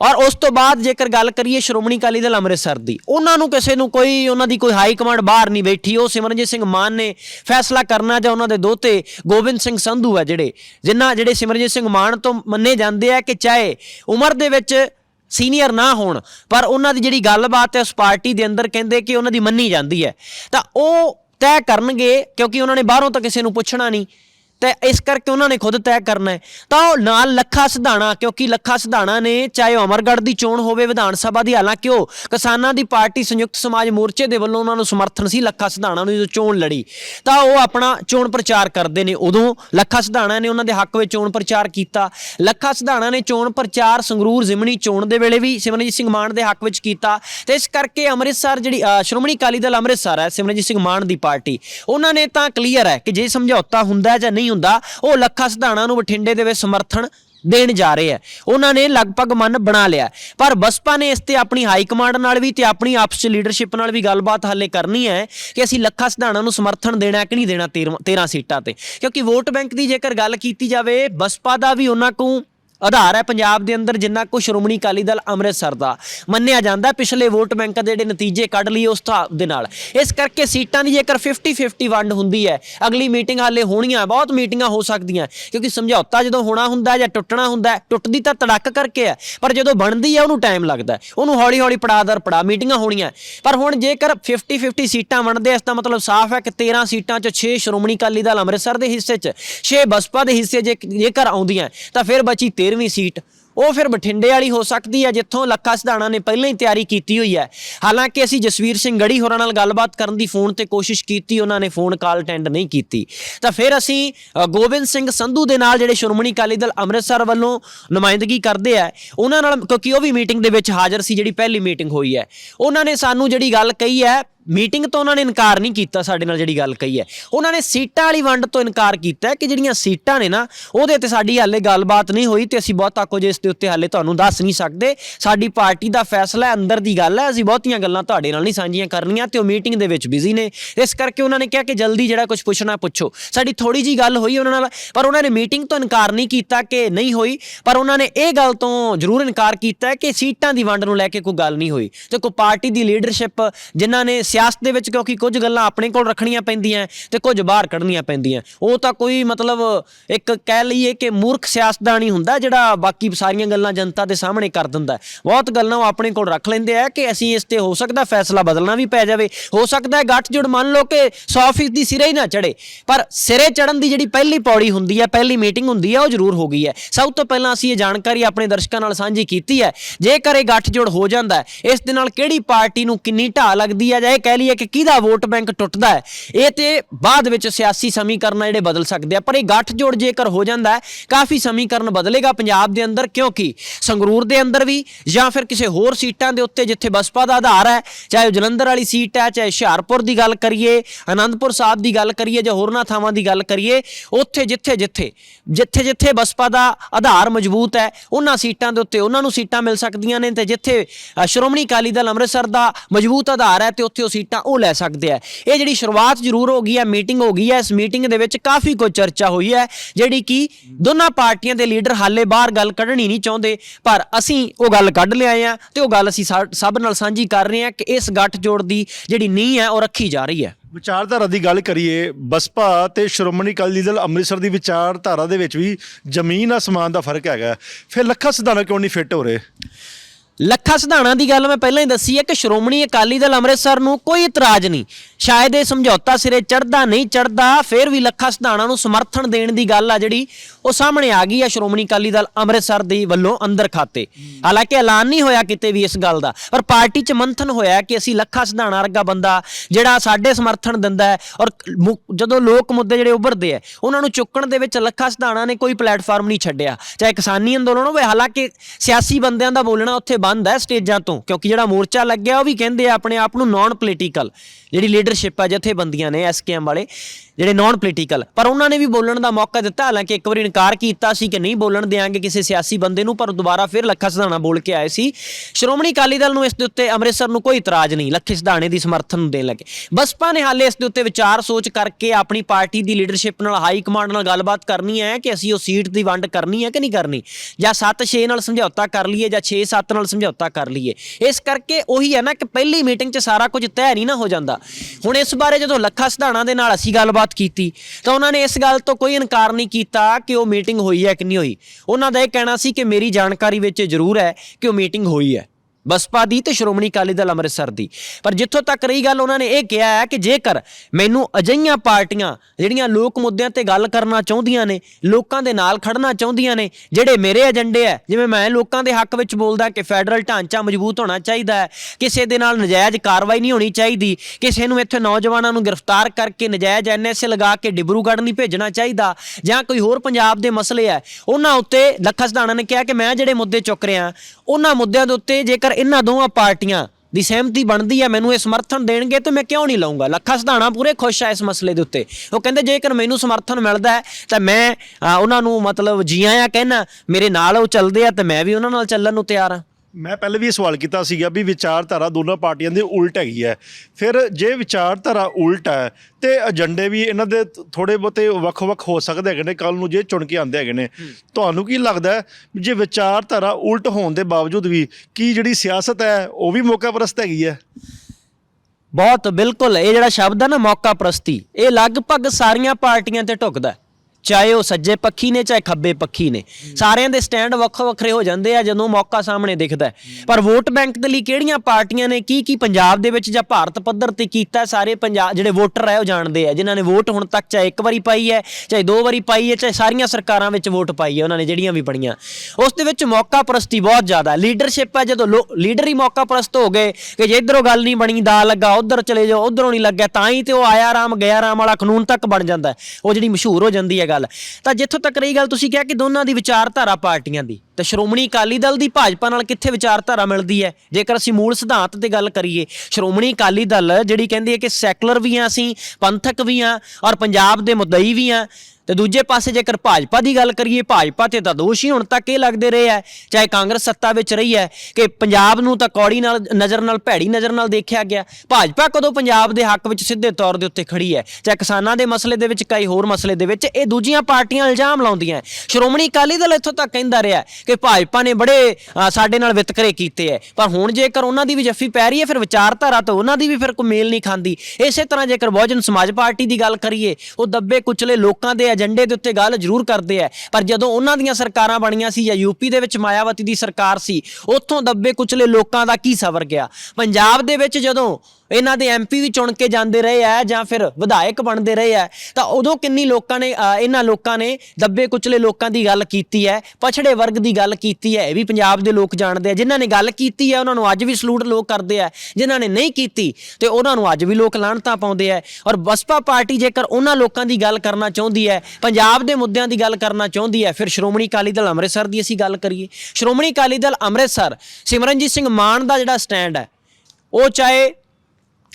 ਔਰ ਉਸ ਤੋਂ ਬਾਅਦ ਜੇਕਰ ਗੱਲ ਕਰੀਏ ਸ਼੍ਰੋਮਣੀ ਅਕਾਲੀ ਦਲ ਅੰਮ੍ਰਿਤਸਰ ਦੀ, ਉਹਨਾਂ ਨੂੰ ਕਿਸੇ ਨੂੰ ਕੋਈ, ਉਹਨਾਂ ਦੀ ਕੋਈ ਹਾਈ ਕਮਾਂਡ ਬਾਹਰ ਨਹੀਂ ਬੈਠੀ। ਉਹ ਸਿਮਰਨਜੀਤ ਸਿੰਘ ਮਾਨ ਨੇ ਫੈਸਲਾ ਕਰਨਾ ਜਾਂ ਉਹਨਾਂ ਦੇ ਦੋਤੇ ਗੋਬਿੰਦ ਸਿੰਘ ਸੰਧੂ ਆ ਜਿਹੜੇ, ਜਿਨ੍ਹਾਂ, ਜਿਹੜੇ ਸਿਮਰਨਜੀਤ ਸਿੰਘ ਮਾਨ ਤੋਂ ਮੰਨੇ ਜਾਂਦੇ ਆ ਕਿ ਚਾਹੇ ਉਮਰ ਦੇ ਵਿੱਚ ਸੀਨੀਅਰ ਨਾ ਹੋਣ, ਪਰ ਉਹਨਾਂ ਦੀ ਜਿਹੜੀ ਗੱਲਬਾਤ ਹੈ ਉਸ ਪਾਰਟੀ ਦੇ ਅੰਦਰ ਕਹਿੰਦੇ ਕਿ ਉਹਨਾਂ ਦੀ ਮੰਨੀ ਜਾਂਦੀ ਹੈ। ਤਾਂ ਉਹ ਤੈਅ ਕਰਨਗੇ ਕਿਉਂਕਿ ਉਹਨਾਂ ਨੇ ਬਾਹਰੋਂ ਤਾਂ ਕਿਸੇ ਨੂੰ ਪੁੱਛਣਾ ਨਹੀਂ। ਤੇ ਇਸ ਕਰਕੇ ਉਹਨਾਂ ਨੇ ਖੁਦ ਤੈਅ ਕਰਨਾ ਹੈ। ਤਾਂ ਉਹ ਨਾਲ ਲੱਖਾ ਸਿਧਾਣਾ, ਕਿਉਂਕਿ ਲੱਖਾ ਸਿਧਾਣਾ ਨੇ, ਚਾਹੇ ਉਹ ਅਮਰਗੜ੍ਹ ਦੀ ਚੋਣ ਹੋਵੇ, ਵਿਧਾਨ ਸਭਾ ਦੀ, ਹਾਲਾਂਕਿ ਉਹ ਕਿਸਾਨਾਂ ਦੀ ਪਾਰਟੀ ਸੰਯੁਕਤ ਸਮਾਜ ਮੋਰਚੇ ਦੇ ਵੱਲੋਂ ਉਹਨਾਂ ਨੂੰ ਸਮਰਥਨ ਸੀ, ਲੱਖਾ ਸਿਧਾਣਾ ਨੂੰ ਜਦੋਂ ਚੋਣ ਲੜੀ। ਤਾਂ ਉਹ ਆਪਣਾ ਚੋਣ ਪ੍ਰਚਾਰ ਕਰਦੇ ਨੇ। ਉਦੋਂ ਲੱਖਾ ਸਿਧਾਣਾ ਨੇ ਉਹਨਾਂ ਦੇ ਹੱਕ ਵਿੱਚ ਚੋਣ ਪ੍ਰਚਾਰ ਕੀਤਾ। ਲੱਖਾ ਸਿਧਾਣਾ ਨੇ ਚੋਣ ਪ੍ਰਚਾਰ ਸੰਗਰੂਰ ਜ਼ਿਮਨੀ ਚੋਣ ਦੇ ਵੇਲੇ ਵੀ ਸਿਮਰਨਜੀਤ ਸਿੰਘ ਮਾਨ ਦੇ ਹੱਕ ਵਿੱਚ ਕੀਤਾ। ਤੇ ਇਸ ਕਰਕੇ ਅੰਮ੍ਰਿਤਸਰ ਜਿਹੜੀ ਸ਼੍ਰੋਮਣੀ ਅਕਾਲੀ ਦਲ ਅੰਮ੍ਰਿਤਸਰ ਹੈ, ਸਿਮਰਨਜੀਤ ਸਿੰਘ ਮਾਨ ਦੀ ਪਾਰਟੀ। ਉਹਨਾਂ ਨੇ ਤਾਂ ਕਲੀਅਰ ਹੈ ਕਿ ਜੇ ਸਮਝੌਤਾ ਹੁੰਦਾ ਜਾਂ ਨਹੀਂ ਹੁੰਦਾ। ਉਹ ਲੱਖਾ ਸਿਧਾਣਾ ਨੂੰ ਬਠਿੰਡੇ ਦੇ ਵਿੱਚ ਸਮਰਥਨ ਦੇਣ ਜਾ ਰਹੇ ਆ। ਉਹਨਾਂ ਨੇ ਲਗਭਗ ਮਨ ਬਣਾ ਲਿਆ। ਪਰ ਬਸਪਾ ਨੇ ਇਸ ਤੇ ਆਪਣੀ ਹਾਈ ਕਮਾਂਡ ਨਾਲ ਵੀ ਤੇ ਆਪਣੀ ਆਪਸ ਚ ਲੀਡਰਸ਼ਿਪ ਨਾਲ ਵੀ ਗੱਲਬਾਤ ਹਾਲੇ ਕਰਨੀ ਹੈ ਕਿ ਅਸੀਂ ਲੱਖਾ ਸਿਧਾਣਾ ਨੂੰ ਸਮਰਥਨ ਦੇਣਾ ਕਿ ਨਹੀਂ ਦੇਣਾ 13 13 ਸੀਟਾਂ ਤੇ। ਕਿਉਂਕਿ ਵੋਟ ਬੈਂਕ ਦੀ ਜੇਕਰ ਗੱਲ ਕੀਤੀ ਜਾਵੇ, ਬਸਪਾ ਦਾ ਵੀ ਉਹਨਾਂ ਕੋਲ ਆਧਾਰ ਹੈ ਪੰਜਾਬ ਦੇ ਅੰਦਰ ਜਿੰਨਾ ਕੁ ਸ਼੍ਰੋਮਣੀ ਅਕਾਲੀ ਦਲ ਅੰਮ੍ਰਿਤਸਰ ਦਾ। ਮੰਨਿਆ ਜਾਂਦਾ ਪਿਛਲੇ ਵੋਟ ਬੈਂਕ ਦੇ ਜਿਹੜੇ ਨਤੀਜੇ ਕੱਢ ਲਈਏ ਉਸ ਹਿਸਾਬ ਦੇ ਨਾਲ। ਇਸ ਕਰਕੇ ਸੀਟਾਂ ਦੀ ਜੇਕਰ 50 50 ਵੰਡ ਹੁੰਦੀ ਹੈ, ਅਗਲੀ ਮੀਟਿੰਗ ਹਾਲੇ ਹੋਣੀਆਂ, ਬਹੁਤ ਮੀਟਿੰਗਾਂ ਹੋ ਸਕਦੀਆਂ, ਕਿਉਂਕਿ ਸਮਝੌਤਾ ਜਦੋਂ ਹੋਣਾ ਹੁੰਦਾ ਜਾਂ ਟੁੱਟਣਾ ਹੁੰਦਾ ਟੁੱਟਦੀ ਤਾਂ ਤੜੱਕ ਕਰਕੇ ਹੈ, ਪਰ ਜਦੋਂ ਬਣਦੀ ਹੈ ਉਹਨੂੰ ਟਾਈਮ ਲੱਗਦਾ ਉਹਨੂੰ ਹੌਲੀ ਹੌਲੀ ਪੜਾ ਦਰ ਪੜਾ, ਮੀਟਿੰਗਾਂ ਹੋਣੀਆਂ। ਪਰ ਹੁਣ ਜੇਕਰ 50 50 ਸੀਟਾਂ ਵੰਡਦੇ ਇਸ ਦਾ ਮਤਲਬ ਸਾਫ਼ ਹੈ ਕਿ 13 ਸੀਟਾਂ ਚ 6 ਸ਼੍ਰੋਮਣੀ ਅਕਾਲੀ ਦਲ ਅੰਮ੍ਰਿਤਸਰ ਦੇ ਹਿੱਸੇ ਚ 6 ਬਸਪਾ ਦੇ ਹਿੱਸੇ ਜੇ ਜੇਕਰ ਆਉਂਦੀਆਂ, ਤਾਂ ਫਿਰ ਬਚੀ 13ਵੀਂ ਸੀਟ। ਉਹ ਫਿਰ ਬਠਿੰਡੇ ਵਾਲੀ ਹੋ ਸਕਦੀ ਹੈ, ਜਿੱਥੋਂ ਲੱਖਾ ਸਿਧਾਣਾ ਨੇ ਪਹਿਲਾਂ ਹੀ ਤਿਆਰੀ ਕੀਤੀ ਹੋਈ ਹੈ। ਹਾਲਾਂਕਿ ਅਸੀਂ ਜਸਵੀਰ ਸਿੰਘ ਗੜੀ ਹੋਰਾਂ ਨਾਲ ਗੱਲਬਾਤ ਕਰਨ ਦੀ ਫੋਨ ਤੇ ਕੋਸ਼ਿਸ਼ ਕੀਤੀ, ਉਹਨਾਂ ਨੇ ਫੋਨ ਕਾਲ ਅਟੈਂਡ ਨਹੀਂ ਕੀਤੀ। ਤਾਂ ਫਿਰ ਅਸੀਂ ਗੋਬਿੰਦ ਸਿੰਘ ਸੰਧੂ ਦੇ ਨਾਲ ਜਿਹੜੇ ਸ਼੍ਰੋਮਣੀ ਅਕਾਲੀ ਦਲ ਅੰਮ੍ਰਿਤਸਰ ਵੱਲੋਂ ਨੁਮਾਇੰਦਗੀ ਕਰਦੇ ਆ, ਉਹਨਾਂ ਨਾਲ, ਕਿਉਂਕਿ ਉਹ ਵੀ ਮੀਟਿੰਗ ਦੇ ਵਿੱਚ ਹਾਜ਼ਰ ਸੀ, ਜਿਹੜੀ ਪਹਿਲੀ ਮੀਟਿੰਗ ਹੋਈ ਹੈ। ਉਹਨਾਂ ਨੇ ਸਾਨੂੰ ਜਿਹੜੀ ਗੱਲ ਕਹੀ ਹੈ ਮੀਟਿੰਗ ਤੋਂ ਉਹਨਾਂ ਨੇ ਇਨਕਾਰ ਨਹੀਂ ਕੀਤਾ ਸਾਡੇ ਨਾਲ ਜਿਹੜੀ ਗੱਲ ਕਹੀ ਹੈ। ਉਹਨਾਂ ਨੇ ਸੀਟਾਂ ਵਾਲੀ ਵੰਡ ਤੋਂ ਇਨਕਾਰ ਕੀਤਾ ਕਿ ਜਿਹੜੀਆਂ ਸੀਟਾਂ ਨੇ ਨਾ, ਉਹਦੇ ਤੇ ਸਾਡੀ ਹਾਲੇ ਗੱਲਬਾਤ ਨਹੀਂ ਹੋਈ ਤੇ ਅਸੀਂ ਬਹੁਤਾ ਕੁਝ ਇਸ ਦੇ ਉੱਤੇ ਹਾਲੇ ਤੁਹਾਨੂੰ ਦੱਸ ਨਹੀਂ ਸਕਦੇ। ਸਾਡੀ ਪਾਰਟੀ ਦਾ ਫੈਸਲਾ ਹੈ, ਅੰਦਰ ਦੀ ਗੱਲ ਹੈ, ਅਸੀਂ ਬਹੁਤੀਆਂ ਗੱਲਾਂ ਤੁਹਾਡੇ ਨਾਲ ਨਹੀਂ ਸਾਂਝੀਆਂ ਕਰਨੀਆਂ ਤੇ ਉਹ ਮੀਟਿੰਗ ਦੇ ਵਿੱਚ ਬਿਜ਼ੀ ਨੇ। ਇਸ ਕਰਕੇ ਉਹਨਾਂ ਨੇ ਕਿਹਾ ਕਿ ਜਲਦੀ ਜਿਹੜਾ ਕੁਝ ਪੁੱਛਣਾ ਪੁੱਛੋ। ਸਾਡੀ ਥੋੜੀ ਜੀ ਗੱਲ ਹੋਈ ਉਹਨਾਂ ਨਾਲ, ਪਰ ਉਹਨਾਂ ਨੇ ਮੀਟਿੰਗ ਤੋਂ ਇਨਕਾਰ ਨਹੀਂ ਕੀਤਾ ਕਿ ਨਹੀਂ ਹੋਈ, ਪਰ ਉਹਨਾਂ ਨੇ ਇਹ ਗੱਲ ਤੋਂ ਜ਼ਰੂਰ ਇਨਕਾਰ ਕੀਤਾ ਕਿ ਸੀਟਾਂ ਦੀ ਵੰਡ ਨੂੰ ਲੈ ਕੇ ਕੋਈ ਗੱਲ ਨਹੀਂ ਹੋਈ। ਤੇ ਕੋਈ ਪਾਰਟੀ ਦੀ ਲੀਡਰਸ਼ਿਪ ਜਿਨ੍ਹਾਂ ਨੇ ਸਿਆਸਤ ਦੇ ਵਿੱਚ ਕਿਉਂਕਿ ਕੁਝ ਗੱਲਾਂ ਆਪਣੇ ਕੋਲ ਰੱਖਣੀਆਂ ਪੈਂਦੀਆਂ ਤੇ ਕੁਝ ਬਾਹਰ ਕੱਢਣੀਆਂ ਪੈਂਦੀਆਂ। ਉਹ ਤਾਂ ਕੋਈ ਮਤਲਬ ਇੱਕ ਕਹਿ ਲਈਏ ਕਿ ਮੂਰਖ ਸਿਆਸਤਦਾਨੀ ਹੁੰਦਾ ਜਿਹੜਾ ਬਾਕੀ ਸਾਰੀਆਂ ਗੱਲਾਂ ਜਨਤਾ ਦੇ ਸਾਹਮਣੇ ਕਰ ਦਿੰਦਾ ਬਹੁਤ ਗੱਲਾਂ ਉਹ ਆਪਣੇ ਕੋਲ ਰੱਖ ਲੈਂਦੇ ਆ ਕਿ ਅਸੀਂ ਇਸ ਤੇ ਹੋ ਸਕਦਾ ਫੈਸਲਾ ਬਦਲਣਾ ਵੀ ਪੈ ਜਾਵੇ। ਹੋ ਸਕਦਾ ਹੈ ਗੱਠਜੋੜ ਮੰਨ ਲਓ ਕਿ 100% ਦੀ ਸਿਰੇ ਹੀ ਨਾ ਚੜੇ ਪਰ ਸਿਰੇ ਚੜਨ ਦੀ ਜਿਹੜੀ ਪਹਿਲੀ ਪੌੜੀ ਹੁੰਦੀ ਹੈ, ਪਹਿਲੀ ਮੀਟਿੰਗ ਹੁੰਦੀ ਹੈ, ਉਹ ਜ਼ਰੂਰ ਹੋ ਗਈ ਹੈ। ਸਭ ਤੋਂ ਪਹਿਲਾਂ ਅਸੀਂ ਇਹ ਜਾਣਕਾਰੀ ਆਪਣੇ ਦਰਸ਼ਕਾਂ ਨਾਲ ਸਾਂਝੀ ਕੀਤੀ ਹੈ। ਜੇਕਰ ਇਹ ਗੱਠਜੋੜ ਹੋ ਜਾਂਦਾ ਇਸ ਦੇ ਨਾਲ ਕਿਹੜੀ ਪਾਰਟੀ ਨੂੰ ਕਿੰਨੀ ਢਾਹ ਲੱਗਦੀ ਹੈ ਜਾਂ ਇਹ ਕਹਿ ਲਈਏ ਕਿ ਕਿਹਦਾ ਵੋਟ ਬੈਂਕ ਟੁੱਟਦਾ ਹੈ? ਇਹ ਤੇ ਬਾਅਦ ਵਿੱਚ ਸਿਆਸੀ ਸਮੀਕਰਨ ਜਿਹੜੇ ਬਦਲ ਸਕਦੇ ਆ, ਪਰ ਇਹ ਗੱਠਜੋੜ ਜੇਕਰ ਹੋ ਜਾਂਦਾ ਹੈ, ਕਾਫੀ ਸਮੀਕਰਨ ਬਦਲੇਗਾ ਪੰਜਾਬ ਦੇ ਅੰਦਰ, ਕਿਉਂਕਿ ਸੰਗਰੂਰ ਦੇ ਅੰਦਰ ਵੀ ਜਾਂ ਫਿਰ ਕਿਸੇ ਹੋਰ ਸੀਟਾਂ ਦੇ ਉੱਤੇ ਜਿੱਥੇ ਬਸਪਾ ਦਾ ਆਧਾਰ ਹੈ, ਚਾਹੇ ਉਹ ਜਲੰਧਰ ਵਾਲੀ ਸੀਟ ਹੈ, ਚਾਹੇ ਹੁਸ਼ਿਆਰਪੁਰ ਦੀ ਗੱਲ ਕਰੀਏ ਆਨੰਦਪੁਰ ਸਾਹਿਬ ਦੀ ਗੱਲ ਕਰੀਏ, ਜਾਂ ਹੋਰਨਾਂ ਥਾਵਾਂ ਦੀ ਗੱਲ ਕਰੀਏ, ਉੱਥੇ ਜਿੱਥੇ ਜਿੱਥੇ ਜਿੱਥੇ ਜਿੱਥੇ ਬਸਪਾ ਦਾ ਆਧਾਰ ਮਜ਼ਬੂਤ ਹੈ, ਉਹਨਾਂ ਸੀਟਾਂ ਦੇ ਉੱਤੇ ਉਹਨਾਂ ਨੂੰ ਸੀਟਾਂ ਮਿਲ ਸਕਦੀਆਂ ਨੇ, ਤੇ ਜਿੱਥੇ ਸ਼੍ਰੋਮਣੀ ਅਕਾਲੀ ਦਲ ਅੰਮ੍ਰਿਤਸਰ ਦਾ ਮਜ਼ਬੂਤ ਆਧਾਰ ਹੈ, ਤੇ ਉੱਥੇ ਸੀਟਾਂ ਉਹ ਲੈ ਸਕਦੇ ਆ। ਇਹ ਜਿਹੜੀ ਸ਼ੁਰੂਆਤ ਜ਼ਰੂਰ ਹੋ ਗਈ ਹੈ, ਮੀਟਿੰਗ ਹੋ ਗਈ ਹੈ। ਇਸ ਮੀਟਿੰਗ ਦੇ ਵਿੱਚ ਕਾਫੀ ਕੁਝ ਚਰਚਾ ਹੋਈ ਹੈ, ਜਿਹੜੀ ਕਿ ਦੋਨਾਂ ਪਾਰਟੀਆਂ ਦੇ ਲੀਡਰ ਹਾਲੇ ਬਾਹਰ ਗੱਲ ਕੱਢਣੀ ਨਹੀਂ ਚਾਹੁੰਦੇ, ਪਰ ਅਸੀਂ ਉਹ ਗੱਲ ਕੱਢ ਲਿਆਏ ਆ ਤੇ ਉਹ ਗੱਲ ਅਸੀਂ ਸਭ ਨਾਲ ਸਾਂਝੀ ਕਰ ਰਹੇ ਹਾਂ ਕਿ ਇਸ ਗੱਠਜੋੜ ਦੀ ਜਿਹੜੀ ਨੀਂਹ ਹੈ, ਉਹ ਰੱਖੀ ਜਾ ਰਹੀ ਹੈ। ਵਿਚਾਰਧਾਰਾ ਦੀ ਗੱਲ ਕਰੀਏ, ਬਸਪਾ ਤੇ ਸ਼੍ਰੋਮਣੀ ਅਕਾਲੀ ਦਲ ਅੰਮ੍ਰਿਤਸਰ ਦੀ ਵਿਚਾਰਧਾਰਾ ਦੇ ਵਿੱਚ ਵੀ ਜ਼ਮੀਨ ਅਸਮਾਨ ਦਾ ਫ਼ਰਕ ਹੈਗਾ। ਫਿਰ ਲੱਖਾ ਸਿਧਾਣਾ ਕਿਉਂ ਨਹੀਂ ਫਿੱਟ ਹੋ ਰਹੇ? ਲੱਖਾ ਸਿਧਾਣਾ ਦੀ ਗੱਲ ਮੈਂ ਪਹਿਲਾਂ ਹੀ ਦੱਸੀ ਹੈ ਕਿ ਸ਼੍ਰੋਮਣੀ ਅਕਾਲੀ ਦਲ ਅੰਮ੍ਰਿਤਸਰ ਨੂੰ ਕੋਈ ਇਤਰਾਜ਼ ਨਹੀਂ। ਸ਼ਾਇਦ ਇਹ ਸਮਝੌਤਾ ਸਿਰੇ ਚੜਦਾ ਨਹੀਂ ਚੜਦਾ ਫਿਰ ਵੀ ਲੱਖਾ ਸਿਧਾਣਾ ਨੂੰ ਸਮਰਥਨ ਦੇਣ ਦੀ ਗੱਲ ਆ ਜਿਹੜੀ, ਉਹ ਸਾਹਮਣੇ ਆ ਗਈ ਆ ਸ਼੍ਰੋਮਣੀ ਅਕਾਲੀ ਦਲ ਅੰਮ੍ਰਿਤਸਰ ਦੀ ਵੱਲੋਂ ਅੰਦਰ ਖਾਤੇ। ਹਾਲਾਂਕਿ ਐਲਾਨ ਨਹੀਂ ਹੋਇਆ ਕਿਤੇ ਵੀ ਇਸ ਗੱਲ ਦਾ, ਪਰ ਪਾਰਟੀ 'ਚ ਮੰਥਨ ਹੋਇਆ ਕਿ ਅਸੀਂ ਲੱਖਾ ਸਿਧਾਣਾ ਵਰਗਾ ਬੰਦਾ, ਜਿਹੜਾ ਸਾਡੇ ਸਮਰਥਨ ਦਿੰਦਾ ਹੈ, ਔਰ ਮੁ- ਜਦੋਂ ਲੋਕ ਮੁੱਦੇ ਜਿਹੜੇ ਉੱਭਰਦੇ ਆ ਉਹਨਾਂ ਨੂੰ ਚੁੱਕਣ ਦੇ ਵਿੱਚ ਲੱਖਾ ਸਿਧਾਣਾ ਨੇ ਕੋਈ ਪਲੇਟਫਾਰਮ ਨਹੀਂ ਛੱਡਿਆ, ਚਾਹੇ ਕਿਸਾਨੀ ਅੰਦੋਲਨ ਹੋਵੇ, ਹਾਲਾਂਕਿ ਸਿਆਸੀ ਬੰਦਿਆਂ ਦਾ ਬੋਲਣਾ ਉੱਥੇ ਬੰਦ ਹੈ ਸਟੇਜਾਂ ਤੋਂ, ਕਿਉਂਕਿ ਜਿਹੜਾ ਮੋਰਚਾ ਲੱਗਿਆ ਉਹ ਵੀ ਕਹਿੰਦੇ ਆ ਆਪਣੇ ਆਪ ਨੂੰ ਨਾਨ ਪੋਲੀਟੀਕਲ ਜਿਹੜੀ ਲੀਡਰਸ਼ਿਪ ਆ, ਜਥੇਬੰਦੀਆਂ ਨੇ ਐਸਕੇਐਮ ਵਾਲੇ, ਜਿਹੜੇ ਨਾਨ ਪੋਲੀਟੀਕਲ ਪਰ ਉਹਨਾਂ ਨੇ ਵੀ ਬੋਲਣ ਦਾ ਮੌਕਾ ਦਿੱਤਾ, ਹਾਲਾਂਕਿ ਇੱਕ ਵਾਰੀ ਇਨਕਾਰ ਕੀਤਾ ਸੀ ਕਿ ਨਹੀਂ ਬੋਲਣ ਦੇਾਂਗੇ ਕਿਸੇ ਸਿਆਸੀ ਬੰਦੇ ਨੂੰ, ਪਰ ਦੁਬਾਰਾ ਫਿਰ ਲੱਖਾ ਸਿਧਾਣਾ ਬੋਲ ਕੇ ਆਏ ਸੀ। ਸ਼੍ਰੋਮਣੀ ਅਕਾਲੀ ਦਲ ਨੂੰ ਇਸ ਦੇ ਉੱਤੇ ਅੰਮ੍ਰਿਤਸਰ ਨੂੰ ਕੋਈ ਇਤਰਾਜ਼ ਨਹੀਂ, ਲੱਖੇ ਸਿਧਾਣੇ ਦੀ ਸਮਰਥਨ ਨੂੰ ਦੇਣ ਲੱਗੇ। ਬਸਪਾ ਨੇ ਹਾਲੇ ਇਸ ਦੇ ਉੱਤੇ ਵਿਚਾਰ ਸੋਚ ਕਰਕੇ ਆਪਣੀ ਪਾਰਟੀ ਦੀ ਲੀਡਰਸ਼ਿਪ ਨਾਲ ਹਾਈ ਕਮਾਂਡ ਨਾਲ ਗੱਲਬਾਤ ਕਰਨੀ ਹੈ ਕਿ ਅਸੀਂ ਉਹ ਸੀਟ ਦੀ ਵੰਡ ਕਰਨੀ ਹੈ ਕਿ ਨਹੀਂ ਕਰਨੀ? ਜਾਂ 7-6 ਨਾਲ ਸਮਝੌਤਾ ਕਰ ਲਈਏ, ਜਾਂ 6-7 ਨਾਲ ਸਮਝੌਤਾ ਕਰ ਲਈਏ। ਇਸ ਕਰਕੇ ਉਹੀ ਹੈ ਨਾ ਕਿ ਪਹਿਲੀ ਮੀਟਿੰਗ 'ਚ ਸਾਰਾ ਕੁਝ ਤੈਅ ਨਹੀਂ ਨਾ ਹੋ ਜਾਂਦਾ। ਹੁਣ ਇਸ ਬਾਰੇ ਜਦੋਂ ਲੱਖਾ ਸਿਧਾਣਾ ਦੇ ਨਾਲ ਅਸੀਂ ਗੱਲਬਾਤ ਕੀਤੀ, ਤਾਂ ਉਹਨਾਂ ਨੇ ਇਸ ਗੱਲ ਤੋਂ ਕੋਈ ਇਨਕਾਰ ਨਹੀਂ ਕੀਤਾ ਕਿ ਉਹ ਮੀਟਿੰਗ ਹੋਈ ਹੈ ਕਿ ਨਹੀਂ ਹੋਈ। ਉਹਨਾਂ ਦਾ ਇਹ ਕਹਿਣਾ ਸੀ ਕਿ ਮੇਰੀ ਜਾਣਕਾਰੀ ਵਿੱਚ ਜ਼ਰੂਰ ਹੈ ਕਿ ਉਹ ਮੀਟਿੰਗ ਹੋਈ ਹੈ। ਬਸਪਾ ਦੀ ਤੇ ਸ਼੍ਰੋਮਣੀ ਅਕਾਲੀ ਦਲ ਅੰਮ੍ਰਿਤਸਰ ਦੀ। ਪਰ ਜਿੱਥੋਂ ਤੱਕ ਰਹੀ ਗੱਲ, ਉਹਨਾਂ ਨੇ ਇਹ ਕਿਹਾ ਹੈ ਕਿ ਜੇਕਰ ਮੈਨੂੰ ਅਜਈਆਂ ਪਾਰਟੀਆਂ, ਜਿਹੜੀਆਂ ਲੋਕ ਮੁੱਦਿਆਂ ਤੇ ਗੱਲ ਕਰਨਾ ਚਾਹੁੰਦੀਆਂ ਨੇ, ਲੋਕਾਂ ਦੇ ਨਾਲ ਖੜਨਾ ਚਾਹੁੰਦੀਆਂ ਨੇ, ਜਿਹੜੇ ਮੇਰੇ ਏਜੰਡੇ ਆ ਜਿਵੇਂ ਮੈਂ ਲੋਕਾਂ ਦੇ ਹੱਕ ਵਿੱਚ ਬੋਲਦਾ ਕਿ ਫੈਡਰਲ ਢਾਂਚਾ ਮਜ਼ਬੂਤ ਹੋਣਾ ਚਾਹੀਦਾ ਹੈ, ਕਿਸੇ ਦੇ ਨਾਲ ਨਜਾਇਜ਼ ਕਾਰਵਾਈ ਨਹੀਂ ਹੋਣੀ ਚਾਹੀਦੀ, ਕਿਸੇ ਨੂੰ ਇੱਥੇ ਨੌਜਵਾਨਾਂ ਨੂੰ ਗ੍ਰਿਫਤਾਰ ਕਰਕੇ ਨਜਾਇਜ਼ ਐਨਐਸਏ ਲਗਾ ਕੇ ਡਿਬਰੂਗੜ੍ਹ ਨਹੀਂ ਭੇਜਣਾ ਚਾਹੀਦਾ, ਜਾਂ ਕੋਈ ਹੋਰ ਪੰਜਾਬ ਦੇ ਮਸਲੇ ਆ ਉਹਨਾਂ ਉੱਤੇ ਲੱਖਾ ਸਿਧਾਣਾ ਨੇ ਕਿਹਾ ਕਿ ਮੈਂ ਜਿਹੜੇ ਮੁੱਦੇ ਚੁੱਕ ਰਿਹਾ, ਉਹਨਾਂ ਮੁੱਦਿਆਂ ਦੇ ਉੱਤੇ ਜੇਕਰ ਇਹਨਾਂ ਦੋਵਾਂ ਪਾਰਟੀਆਂ ਦੀ ਸਹਿਮਤੀ ਬਣਦੀ ਹੈ, ਮੈਨੂੰ ਇਹ ਸਮਰਥਨ ਦੇਣਗੇ ਤੇ ਮੈਂ ਕਿਉਂ ਨਹੀਂ ਲਵਾਂਗਾ ਲੱਖਾ ਸਿਧਾਣਾ ਪੂਰੇ ਖੁਸ਼ ਆ ਇਸ ਮਸਲੇ ਦੇ ਉੱਤੇ। ਉਹ ਕਹਿੰਦੇ, ਜੇਕਰ ਮੈਨੂੰ ਸਮਰਥਨ ਮਿਲਦਾ ਹੈ, ਤਾਂ ਮੈਂ ਉਹਨਾਂ ਨੂੰ ਮਤਲਬ ਜੀ ਆਇਆਂ ਕਹਿਣਾ, ਮੇਰੇ ਨਾਲ ਉਹ ਚੱਲਦੇ ਆ ਤੇ ਮੈਂ ਵੀ ਉਹਨਾਂ ਨਾਲ ਚੱਲਣ ਨੂੰ ਤਿਆਰ ਹਾਂ ਮੈਂ ਪਹਿਲੇ ਵੀ ਇਹ ਸਵਾਲ ਕੀਤਾ ਸੀਗਾ ਵੀ ਵਿਚਾਰਧਾਰਾ ਦੋਨਾਂ ਪਾਰਟੀਆਂ ਦੇ ਉਲਟ ਹੈਗੀ ਹੈ। ਫਿਰ ਜੇ ਵਿਚਾਰਧਾਰਾ ਉਲਟ ਹੈ ਤੇ ਏਜੰਡੇ ਵੀ ਇਹਨਾਂ ਦੇ ਥੋੜੇ ਬਹੁਤੇ ਵੱਖ-ਵੱਖ ਹੋ ਸਕਦੇ ਹੈਗੇ ਨੇ ਕੱਲ ਨੂੰ ਜੇ ਚੁਣ ਕੇ ਆਉਂਦੇ ਹੈਗੇ ਨੇ। ਤੁਹਾਨੂੰ ਕੀ ਲੱਗਦਾ ਹੈ ਵੀ ਜੇ ਵਿਚਾਰਧਾਰਾ ਉਲਟ ਹੋਣ ਦੇ ਬਾਵਜੂਦ ਵੀ ਕੀ ਜਿਹੜੀ ਸਿਆਸਤ ਹੈ ਉਹ ਵੀ ਮੌਕਾ ਪ੍ਰਸਤ ਹੈਗੀ ਹੈ? ਬਹੁਤ ਬਿਲਕੁਲ। ਇਹ ਜਿਹੜਾ ਸ਼ਬਦ ਹੈ ਨਾ ਮੌਕਾ ਪ੍ਰਸਤੀ ਇਹ ਲਗਭਗ ਸਾਰੀਆਂ ਪਾਰਟੀਆਂ ਤੇ ਢੁਕਦਾ ਹੈ। ਚਾਹੇ ਉਹ ਸੱਜੇ ਪੱਖੀ ਨੇ, ਚਾਹੇ ਖੱਬੇ ਪੱਖੀ ਨੇ ਸਾਰਿਆਂ ਦੇ ਸਟੈਂਡ ਵੱਖੋ ਵੱਖਰੇ ਹੋ ਜਾਂਦੇ ਆ ਜਦੋਂ ਮੌਕਾ ਸਾਹਮਣੇ ਦਿਖਦਾ ਹੈ। ਪਰ ਵੋਟ ਬੈਂਕ ਦੇ ਲਈ ਕਿਹੜੀਆਂ ਪਾਰਟੀਆਂ ਨੇ, ਕੀ ਕੀ ਪੰਜਾਬ ਦੇ ਵਿੱਚ ਜਾਂ ਭਾਰਤ ਪੱਧਰ ਤੇ ਕੀਤਾ ਸਾਰੇ ਪੰਜਾਬ ਜਿਹੜੇ ਵੋਟਰ ਹੈ ਉਹ ਜਾਣਦੇ ਆ ਜਿਨ੍ਹਾਂ ਨੇ ਵੋਟ ਹੁਣ ਤੱਕ ਚਾਹੇ ਇੱਕ ਵਾਰੀ ਪਾਈ ਹੈ, ਚਾਹੇ ਦੋ ਵਾਰੀ ਪਾਈ ਹੈ, ਚਾਹੇ ਸਾਰੀਆਂ ਸਰਕਾਰਾਂ ਵਿੱਚ ਵੋਟ ਪਾਈ ਹੈ, ਉਹਨਾਂ ਨੇ ਜਿਹੜੀਆਂ ਵੀ ਪੜੀਆਂ ਉਸ ਦੇ ਵਿੱਚ ਮੌਕਾ ਪ੍ਰਸਤੀ ਬਹੁਤ ਜ਼ਿਆਦਾ ਲੀਡਰਸ਼ਿਪ ਹੈ ਜਦੋਂ ਲੋ, ਲੀਡਰ ਹੀ ਮੌਕਾ ਪ੍ਰਸਤ ਹੋ ਗਏ ਕਿ ਜੇ ਇਧਰੋਂ ਗੱਲ ਨਹੀਂ ਬਣੀ, ਦਾ ਲੱਗਾ, ਉਧਰ ਚਲੇ ਜਾਓ, ਉਧਰੋਂ ਨਹੀਂ ਲੱਗਿਆ, ਤਾਂ ਹੀ ਤੇ ਉਹ ਆਇਆ ਰਾਮ, ਗਿਆ ਰਾਮ ਵਾਲਾ ਕਾਨੂੰਨ ਤੱਕ ਬਣ ਜਾਂਦਾ ਹੈ। ਉਹ ਜਿਹੜੀ ਮਸ਼ਹੂਰ ਹੋ ਜਾਂਦੀ ਹੈ ਗੱਲ। ਤਾਂ ਜਿੱਥੋਂ ਤੱਕ ਰਹੀ ਗੱਲ, ਤੁਸੀਂ ਕਿਹਾ ਕਿ ਦੋਨਾਂ ਦੀ ਵਿਚਾਰਧਾਰਾ ਪਾਰਟੀਆਂ ਦੀ। ਤਾਂ ਸ਼੍ਰੋਮਣੀ ਅਕਾਲੀ ਦਲ ਦੀ ਭਾਜਪਾ ਨਾਲ ਕਿੱਥੇ ਵਿਚਾਰਧਾਰਾ ਮਿਲਦੀ ਹੈ? ਜੇਕਰ ਅਸੀਂ ਮੂਲ ਸਿਧਾਂਤ ਤੇ ਗੱਲ ਕਰੀਏ, ਸ਼੍ਰੋਮਣੀ ਅਕਾਲੀ ਦਲ ਜਿਹੜੀ ਕਹਿੰਦੀ ਹੈ ਕਿ ਸੈਕੂਲਰ ਵੀ ਆ ਅਸੀਂ, ਪੰਥਕ ਵੀ ਆ ਔਰ ਪੰਜਾਬ ਦੇ ਮੁੱਦਈ ਵੀ ਆ ਤੇ ਦੂਜੇ ਪਾਸੇ ਜੇਕਰ ਭਾਜਪਾ ਦੀ ਗੱਲ ਕਰੀਏ, ਭਾਜਪਾ ਤੇ ਤਾਂ ਦੋਸ਼ ਹੀ ਹੁਣ ਤੱਕ ਇਹ ਲੱਗਦੇ ਰਹੇ ਹੈ ਚਾਹੇ ਕਾਂਗਰਸ ਸੱਤਾ ਵਿੱਚ ਰਹੀ ਹੈ ਕਿ ਪੰਜਾਬ ਨੂੰ ਤਾਂ ਕੌੜੀ ਨਾਲ, ਨਜ਼ਰ ਨਾਲ, ਭੈੜੀ ਨਜ਼ਰ ਨਾਲ ਦੇਖਿਆ ਗਿਆ। ਭਾਜਪਾ ਕਦੋਂ ਪੰਜਾਬ ਦੇ ਹੱਕ ਵਿੱਚ ਸਿੱਧੇ ਤੌਰ ਦੇ ਉੱਤੇ ਖੜੀ ਹੈ? ਚਾਹੇ ਕਿਸਾਨਾਂ ਦੇ ਮਸਲੇ ਦੇ ਵਿੱਚ, ਕਈ ਹੋਰ ਮਸਲੇ ਦੇ ਵਿੱਚ, ਇਹ ਦੂਜੀਆਂ ਪਾਰਟੀਆਂ ਇਲਜ਼ਾਮ ਲਾਉਂਦੀਆਂ ਸ਼੍ਰੋਮਣੀ ਅਕਾਲੀ ਦਲ ਇੱਥੋਂ ਤੱਕ ਕਹਿੰਦਾ ਰਿਹਾ ਕਿ ਭਾਜਪਾ ਨੇ ਬੜੇ ਸਾਡੇ ਨਾਲ ਵਿਤਕਰੇ ਕੀਤੇ ਹੈ। ਪਰ ਹੁਣ ਜੇਕਰ ਉਹਨਾਂ ਦੀ ਵੀ ਜੱਫੀ ਪੈ ਰਹੀ ਹੈ, ਫਿਰ ਵਿਚਾਰਧਾਰਾ ਤਾਂ ਉਹਨਾਂ ਦੀ ਵੀ ਫਿਰ ਕੋਈ ਮੇਲ ਨਹੀਂ ਖਾਂਦੀ। ਇਸੇ ਤਰ੍ਹਾਂ ਜੇਕਰ ਬਹੁਜਨ ਸਮਾਜ ਪਾਰਟੀ ਦੀ ਗੱਲ ਕਰੀਏ, ਉਹ ਦੱਬੇ ਕੁਚਲੇ ਲੋਕਾਂ ਦੇ ਏਜੰਡੇ ਦੇ ਉੱਤੇ ਗੱਲ ਜ਼ਰੂਰ ਕਰਦੇ ਆ। ਪਰ ਜਦੋਂ ਉਹਨਾਂ ਦੀਆਂ ਸਰਕਾਰਾਂ ਬਣੀਆਂ ਸੀ ਜਾਂ ਯੂਪੀ ਦੇ ਵਿੱਚ ਮਾਇਆਵਤੀ ਦੀ ਸਰਕਾਰ ਸੀ, ਉੱਥੋਂ ਦੱਬੇ ਕੁਚਲੇ ਲੋਕਾਂ ਦਾ ਕੀ ਸਬਰ ਗਿਆ? ਪੰਜਾਬ ਦੇ ਵਿੱਚ ਜਦੋਂ ਇਹਨਾਂ ਦੇ ਐਮਪੀ ਵੀ ਚੁਣ ਕੇ ਜਾਂਦੇ ਰਹੇ ਆ ਜਾਂ ਫਿਰ ਵਿਧਾਇਕ ਬਣਦੇ ਰਹੇ ਆ, ਤਾਂ ਉਦੋਂ ਕਿੰਨੀ ਲੋਕਾਂ ਨੇ ਇਹਨਾਂ ਲੋਕਾਂ ਨੇ ਦੱਬੇ ਕੁਚਲੇ ਲੋਕਾਂ ਦੀ ਗੱਲ ਕੀਤੀ ਹੈ, ਪਛੜੇ ਵਰਗ ਦੀ ਗੱਲ ਕੀਤੀ ਹੈ, ਇਹ ਵੀ ਪੰਜਾਬ ਦੇ ਲੋਕ ਜਾਣਦੇ ਆ, ਜਿਨ੍ਹਾਂ ਨੇ ਗੱਲ ਕੀਤੀ ਹੈ, ਉਹਨਾਂ ਨੂੰ ਅੱਜ ਵੀ ਸਲੂਟ ਲੋਕ ਕਰਦੇ ਆ, ਜਿਨ੍ਹਾਂ ਨੇ ਨਹੀਂ ਕੀਤੀ ਤੇ ਉਹਨਾਂ ਨੂੰ ਅੱਜ ਵੀ ਲੋਕ ਲਾਹਣਤਾਂ ਪਾਉਂਦੇ ਆ ਔਰ ਬਸਪਾ ਪਾਰਟੀ ਜੇਕਰ ਉਹਨਾਂ ਲੋਕਾਂ ਦੀ ਗੱਲ ਕਰਨਾ ਚਾਹੁੰਦੀ ਹੈ, ਪੰਜਾਬ ਦੇ ਮੁੱਦਿਆਂ ਦੀ ਗੱਲ ਕਰਨਾ ਚਾਹੁੰਦੀ ਹੈ, ਫਿਰ ਸ਼੍ਰੋਮਣੀ ਅਕਾਲੀ ਦਲ ਅੰਮ੍ਰਿਤਸਰ ਦੀ ਅਸੀਂ ਗੱਲ ਕਰੀਏ। ਸ਼੍ਰੋਮਣੀ ਅਕਾਲੀ ਦਲ ਅੰਮ੍ਰਿਤਸਰ, ਸਿਮਰਨਜੀਤ ਸਿੰਘ ਮਾਨ ਦਾ ਜਿਹੜਾ ਸਟੈਂਡ ਹੈ, ਉਹ ਚਾਹੇ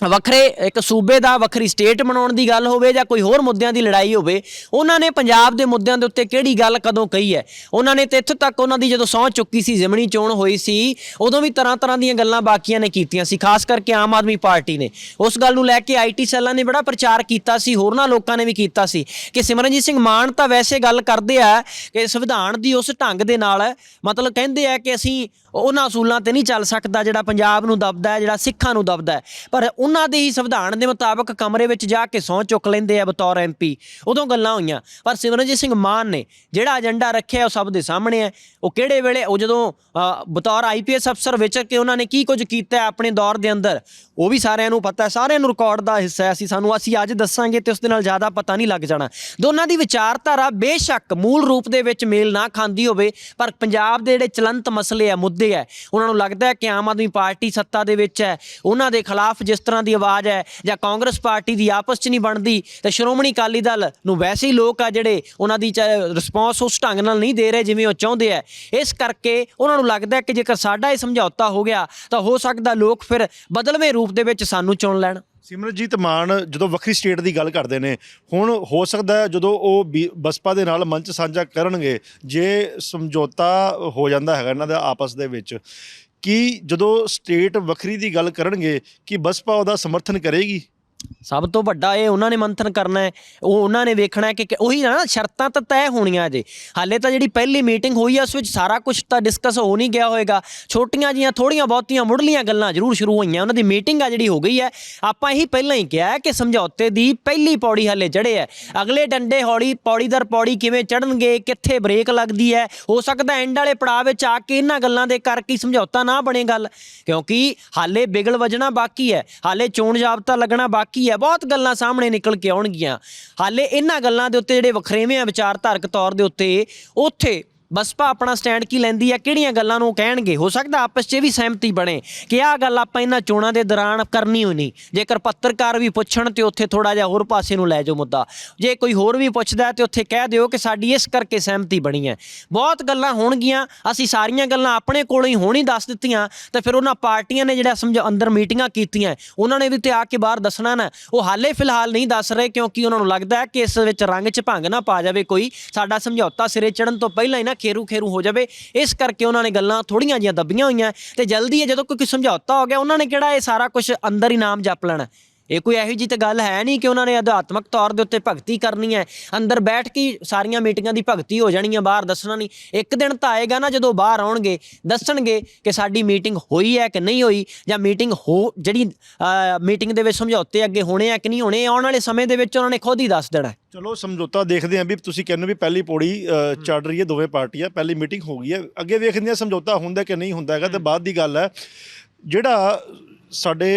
ਵੱਖਰੇ, ਇੱਕ ਸੂਬੇ ਦਾ ਵੱਖਰੀ ਸਟੇਟ ਬਣਾਉਣ ਦੀ ਗੱਲ ਹੋਵੇ ਜਾਂ ਕੋਈ ਹੋਰ ਮੁੱਦਿਆਂ ਦੀ ਲੜਾਈ ਹੋਵੇ, ਉਹਨਾਂ ਨੇ ਪੰਜਾਬ ਦੇ ਮੁੱਦਿਆਂ ਦੇ ਉੱਤੇ ਕਿਹੜੀ ਗੱਲ ਕਦੋਂ ਕਹੀ ਹੈ? ਉਹਨਾਂ ਨੇ ਤੇ ਇੱਥੋਂ ਤੱਕ ਉਹਨਾਂ ਦੀ ਜਦੋਂ ਸਹੁੰ ਚੁੱਕੀ ਸੀ ਜ਼ਿਮਣੀ ਚੋਣ ਹੋਈ ਸੀ, ਉਦੋਂ ਵੀ ਤਰ੍ਹਾਂ ਤਰ੍ਹਾਂ ਦੀਆਂ ਗੱਲਾਂ ਬਾਕੀਆਂ ਨੇ ਕੀਤੀਆਂ ਸੀ, ਖਾਸ ਕਰਕੇ ਆਮ ਆਦਮੀ ਪਾਰਟੀ ਨੇ। ਉਸ ਗੱਲ ਨੂੰ ਲੈ ਕੇ ਆਈਟੀ ਸੈੱਲਾਂ ਨੇ ਬੜਾ ਪ੍ਰਚਾਰ ਕੀਤਾ ਸੀ, ਹੋਰਨਾਂ ਲੋਕਾਂ ਨੇ ਵੀ ਕੀਤਾ ਸੀ ਕਿ ਸਿਮਰਨਜੀਤ ਸਿੰਘ ਮਾਨ ਤਾਂ ਵੈਸੇ ਗੱਲ ਕਰਦੇ ਆ ਕਿ ਸੰਵਿਧਾਨ ਦੀ ਉਸ ਢੰਗ ਦੇ ਨਾਲ ਮਤਲਬ ਕਹਿੰਦੇ ਆ ਕਿ ਅਸੀਂ ਉਹਨਾਂ ਅਸੂਲਾਂ ਤੇ ਨਹੀਂ ਚੱਲ ਸਕਦਾ ਜਿਹੜਾ ਪੰਜਾਬ ਨੂੰ ਦਬਦਾ ਹੈ, ਜਿਹੜਾ ਸਿੱਖਾਂ ਨੂੰ ਦਬਦਾ ਹੈ। ਪਰ ਉਹਨਾਂ ਦੇ ਹੀ ਸੰਵਿਧਾਨ ਦੇ ਮੁਤਾਬਕ ਕਮਰੇ ਵਿੱਚ ਜਾ ਕੇ ਸਹੁੰ ਚੁੱਕ ਲੈਂਦੇ ਆ ਬਤੌਰ ਐਮਪੀ ਉਦੋਂ ਗੱਲਾਂ ਹੋਈਆਂ ਪਰ ਸਿਮਰਨਜੀਤ ਸਿੰਘ ਮਾਨ ਨੇ ਜਿਹੜਾ ਏਜੰਡਾ ਰੱਖਿਆ ਉਹ ਸਭ ਦੇ ਸਾਹਮਣੇ ਹੈ ਉਹ ਕਿਹੜੇ ਵੇਲੇ ਉਹ ਜਦੋਂ ਅ, ਬਤੌਰ ਆਈਪੀਐਸ ਅਫਸਰ ਵਿਚਰ ਕੇ ਉਹਨਾਂ ਨੇ ਕੀ ਕੁਝ ਕੀਤਾ ਆਪਣੇ ਦੌਰ ਦੇ ਅੰਦਰ? ਉਹ ਵੀ ਸਾਰਿਆਂ ਨੂੰ ਪਤਾ ਹੈ। ਸਾਰਿਆਂ ਨੂੰ ਰਿਕਾਰਡ ਦਾ ਹਿੱਸਾ ਹੈ ਅਸੀਂ, ਸਾਨੂੰ ਅਸੀਂ ਅੱਜ ਦੱਸਾਂਗੇ ਤੇ ਉਸ ਦੇ ਨਾਲ ਜ਼ਿਆਦਾ ਪਤਾ ਨਹੀਂ ਲੱਗ ਜਾਣਾ। ਦੋਨਾਂ ਦੀ ਵਿਚਾਰਧਾਰਾ ਬੇਸ਼ੱਕ ਮੂਲ ਰੂਪ ਦੇ ਵਿੱਚ ਮੇਲ ਨਾ ਖਾਂਦੀ ਹੋਵੇ, ਪਰ ਪੰਜਾਬ ਦੇ ਜਿਹੜੇ ਚਲੰਤ ਮਸਲੇ ਆ ਮੁੱਦੇ ਆ ਉਹਨਾਂ ਨੂੰ ਲੱਗਦਾ ਹੈ ਕਿ ਆਮ ਆਦਮੀ ਪਾਰਟੀ ਸੱਤਾ ਦੇ ਵਿੱਚ ਹੈ। ਉਹਨਾਂ ਦੇ ਖਿਲਾਫ ਜਿਸ ਤਰ੍ਹਾਂ ਦੀ ਆਵਾਜ਼ ਹੈ ਜਾਂ ਕਾਂਗਰਸ ਪਾਰਟੀ ਦੀ ਆਪਸ 'ਚ ਨਹੀਂ ਬਣਦੀ, ਤੇ ਸ਼੍ਰੋਮਣੀ ਅਕਾਲੀ ਦਲ ਨੂੰ ਵੈਸੇ ਹੀ ਲੋਕ ਆ ਜਿਹੜੇ ਉਹਨਾਂ ਦੀ ਰਿਸਪੌਂਸ ਉਸ ਢੰਗ ਨਾਲ ਨਹੀਂ ਦੇ ਰਹੇ ਜਿਵੇਂ ਉਹ ਚਾਹੁੰਦੇ ਆ ਇਸ ਕਰਕੇ ਉਹਨਾਂ ਨੂੰ ਲੱਗਦਾ ਹੈ ਕਿ ਜੇਕਰ ਸਾਡਾ ਇਹ ਸਮਝੌਤਾ ਹੋ ਗਿਆ, ਤਾਂ ਹੋ ਸਕਦਾ ਲੋਕ ਫਿਰ ਬਦਲਵੇਂ ਰੂਪ ਦੇ ਵਿੱਚ ਸਾਨੂੰ ਚੁਣ ਲੈਣ। ਸਿਮਰਜੀਤ ਮਾਨ ਜਦੋਂ ਵੱਖਰੀ ਸਟੇਟ ਦੀ ਗੱਲ ਕਰਦੇ ਨੇ, ਹੁਣ ਹੋ ਸਕਦਾ ਹੈ ਜਦੋਂ ਉਹ ਬੀ- ਬਸਪਾ ਦੇ ਨਾਲ ਮੰਚ ਸਾਂਝਾ ਕਰਨਗੇ, ਜੇ ਸਮਝੌਤਾ ਹੋ ਜਾਂਦਾ ਹੈਗਾ ਇਹਨਾਂ ਦਾ ਆਪਸ ਦੇ ਵਿੱਚ, ਕਿ ਜਦੋਂ ਸਟੇਟ ਵੱਖਰੀ ਦੀ ਗੱਲ ਕਰਨਗੇ, ਕਿ ਬਸਪਾ ਉਹਦਾ ਸਮਰਥਨ ਕਰੇਗੀ? ਸਭ ਤੋਂ ਵੱਡਾ ਇਹ ਉਹਨਾਂ ਨੇ ਮੰਥਨ ਕਰਨਾ ਹੈ, ਉਹ ਉਹਨਾਂ ਨੇ ਵੇਖਣਾ ਹੈ ਕਿ ਉਹੀ ਨਾ ਸ਼ਰਤਾਂ ਤਾਂ ਤੈਅ ਹੋਣੀਆਂ ਜੇ। ਹਾਲੇ ਤਾਂ ਜਿਹੜੀ ਪਹਿਲੀ ਮੀਟਿੰਗ ਹੋਈ ਆ, ਉਸ ਵਿੱਚ ਸਾਰਾ ਕੁਝ ਤਾਂ ਡਿਸਕਸ ਹੋ ਨਹੀਂ ਗਿਆ ਹੋਏਗਾ। ਛੋਟੀਆਂ ਜੀਆਂ ਥੋੜੀਆਂ ਬਹੁਤੀਆਂ ਮੁੱਢਲੀਆਂ ਗੱਲਾਂ ਜ਼ਰੂਰ ਸ਼ੁਰੂ ਹੋਈਆਂ, ਉਹਨਾਂ ਦੀ ਮੀਟਿੰਗ ਆ ਜਿਹੜੀ ਹੋ ਗਈ ਹੈ। ਆਪਾਂ ਇਹੀ ਪਹਿਲਾਂ ਹੀ ਕਿਹਾ ਹੈ ਕਿ ਸਮਝੌਤੇ ਦੀ ਪਹਿਲੀ ਪੌੜੀ ਹਾਲੇ ਚੜ੍ਹੇ ਹੈ। ਅਗਲੇ ਡੰਡੇ ਹੌਲੀ, ਪੌੜੀ ਦਰ ਪੌੜੀ ਕਿਵੇਂ ਚੜਨਗੇ ਕਿੱਥੇ ਬ੍ਰੇਕ ਲੱਗਦੀ ਹੈ, ਹੋ ਸਕਦਾ ਐਂਡ ਵਾਲੇ ਪੜਾਅ ਵਿੱਚ ਆ ਕੇ ਇਹਨਾਂ ਗੱਲਾਂ ਦੇ ਕਰਕੇ ਸਮਝੌਤਾ ਨਾ ਬਣੇ ਗੱਲ। ਕਿਉਂਕਿ ਹਾਲੇ ਬਿਗਲ ਵਜਣਾ ਬਾਕੀ ਹੈ, ਹਾਲੇ ਚੋਣ ਜਾਬਤਾ ਲੱਗਣਾ ਬਾਕੀ ਹੈ? ਬਹੁਤ ਗੱਲਾਂ ਸਾਹਮਣੇ ਨਿਕਲ ਕੇ ਆਉਣਗੀਆਂ। ਹਾਲੇ ਇਹਨਾਂ ਗੱਲਾਂ ਦੇ ਉੱਤੇ ਜਿਹੜੇ ਵਖਰੇਵੇਂ ਆ ਵਿਚਾਰਧਾਰਕ ਤੌਰ ਦੇ ਉੱਤੇ, ਉੱਥੇ ਬਸਪਾ ਆਪਣਾ ਸਟੈਂਡ ਕੀ ਲੈਂਦੀ ਹੈ? ਕਿਹੜੀਆਂ ਗੱਲਾਂ ਨੂੰ ਕਹਿਣਗੇ? ਹੋ ਸਕਦਾ ਆਪਸ 'ਚ ਵੀ ਸਹਿਮਤੀ ਬਣੇ ਕਿ ਆਹ ਗੱਲ ਆਪਾਂ ਇਹਨਾਂ ਚੋਣਾਂ ਦੇ ਦੌਰਾਨ ਕਰਨੀ ਹੋਈ ਨਹੀਂ। ਜੇਕਰ ਪੱਤਰਕਾਰ ਵੀ ਪੁੱਛਣ ਤੇ ਉੱਥੇ ਥੋੜਾ ਜਿਹਾ ਹੋਰ ਪਾਸੇ ਨੂੰ ਲੈ ਜਾਓ ਮੁੱਦਾ। ਜੇ ਕੋਈ ਹੋਰ ਵੀ ਪੁੱਛਦਾ ਹੈ ਤੇ ਉੱਥੇ ਕਹਿ ਦਿਓ ਕਿ ਸਾਡੀ ਇਸ ਕਰਕੇ ਸਹਿਮਤੀ ਬਣੀ ਹੈ। ਬਹੁਤ ਗੱਲਾਂ ਹੋਣਗੀਆਂ। ਅਸੀਂ ਸਾਰੀਆਂ ਗੱਲਾਂ ਆਪਣੇ ਕੋਲੋਂ ਹੀ ਹੋਣੀ ਦੱਸ ਦਿੱਤੀਆਂ। ਤੇ ਫਿਰ ਉਹਨਾਂ ਪਾਰਟੀਆਂ ਨੇ ਜਿਹੜਾ ਸਮਝ ਅੰਦਰ ਮੀਟਿੰਗਾਂ ਕੀਤੀਆਂ, ਉਹਨਾਂ ਨੇ ਵੀ ਤੇ ਆ ਕੇ ਬਾਹਰ ਦੱਸਣਾ ਨਾ। ਉਹ ਹਾਲੇ ਫਿਲਹਾਲ ਨਹੀਂ ਦੱਸ ਰਹੇ ਕਿਉਂਕਿ ਉਹਨਾਂ ਨੂੰ ਲੱਗਦਾ ਹੈ ਕਿ ਇਸ ਵਿੱਚ ਰੰਗ 'ਚ ਭੰਗ ਨਾ ਪਾ ਜਾਵੇ ਕੋਈ। ਸਾਡਾ ਸਮਝੌਤਾ ਸਿਰੇ ਚੜਨ ਤੋਂ ਪਹਿਲਾਂ ਹੀ ਨਾ ਖੇਰੂ ਖੇਰੂ ਹੋ ਜਾਵੇ। ਇਸ ਕਰਕੇ ਉਹਨਾਂ ਨੇ ਗੱਲਾਂ ਥੋੜੀਆਂ ਜੀਆਂ ਦੱਬੀਆਂ ਹੋਈਆਂ। ਤੇ ਜਲਦੀ ਹੈ ਜਦੋਂ ਕੋਈ ਸਮਝੌਤਾ ਹੋ ਗਿਆ, ਉਹਨਾਂ ਨੇ ਕਿਹੜਾ ਇਹ ਸਾਰਾ ਕੁਝ ਅੰਦਰ ਹੀ ਨਾਮ ਜਪ ਲੈਣਾ। ਇਹ ਕੋਈ ਇਹੋ ਜਿਹੀ ਤਾਂ ਗੱਲ ਹੈ ਨਹੀਂ ਕਿ ਉਹਨਾਂ ਨੇ ਅਧਿਆਤਮਕ ਤੌਰ ਦੇ ਉੱਤੇ ਭਗਤੀ ਕਰਨੀ ਹੈ। ਅੰਦਰ ਬੈਠ ਕੇ ਸਾਰੀਆਂ ਮੀਟਿੰਗਾਂ ਦੀ ਭਗਤੀ ਹੋ ਜਾਣੀ ਹੈ ਬਾਹਰ ਦੱਸਣਾ ਨਹੀਂ। ਇੱਕ ਦਿਨ ਤਾਂ ਆਏਗਾ ਨਾ ਜਦੋਂ ਬਾਹਰ ਆਉਣਗੇ ਦੱਸਣਗੇ ਕਿ ਸਾਡੀ ਮੀਟਿੰਗ ਹੋਈ ਹੈ ਕਿ ਨਹੀਂ ਹੋਈ ਜਾਂ ਮੀਟਿੰਗ ਹੋ ਜਿਹੜੀ ਮੀਟਿੰਗ ਦੇ ਵਿੱਚ ਸਮਝੌਤੇ ਅੱਗੇ ਹੋਣੇ ਆ ਕਿ ਨਹੀਂ ਹੋਣੇ ਆਉਣ ਵਾਲੇ ਸਮੇਂ ਦੇ ਵਿੱਚ ਉਹਨਾਂ ਨੇ ਖੁਦ ਹੀ ਦੱਸ ਦੇਣਾ। ਚਲੋ ਸਮਝੌਤਾ ਦੇਖਦੇ ਆਂ ਵੀ ਤੁਸੀਂ ਕਹਿੰਦੇ ਵੀ ਪਹਿਲੀ ਪੌੜੀ ਚੜ ਰਹੀ ਹੈ ਦੋਵੇਂ ਪਾਰਟੀਆਂ ਪਹਿਲੀ ਮੀਟਿੰਗ ਹੋ ਗਈ ਹੈ। ਅੱਗੇ ਵੇਖਦੇ ਹਾਂ ਸਮਝੌਤਾ ਹੁੰਦਾ ਕਿ ਨਹੀਂ ਹੁੰਦਾ ਹੈਗਾ ਤੇ ਬਾਅਦ ਦੀ ਗੱਲ ਹੈ। ਜਿਹੜਾ ਸਾਡੇ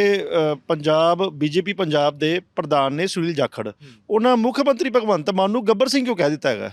ਪੰਜਾਬ ਬੀਜੇਪੀ ਪੰਜਾਬ ਦੇ ਪ੍ਰਧਾਨ ਨੇ ਸੁਨੀਲ ਜਾਖੜ। ਉਹਨਾਂ ਮੁੱਖ ਮੰਤਰੀ ਭਗਵੰਤ ਮਾਨ ਨੂੰ ਗੱਬਰ ਸਿੰਘ ਕਿਉਂ ਕਹਿ ਦਿੱਤਾ ਹੈਗਾ?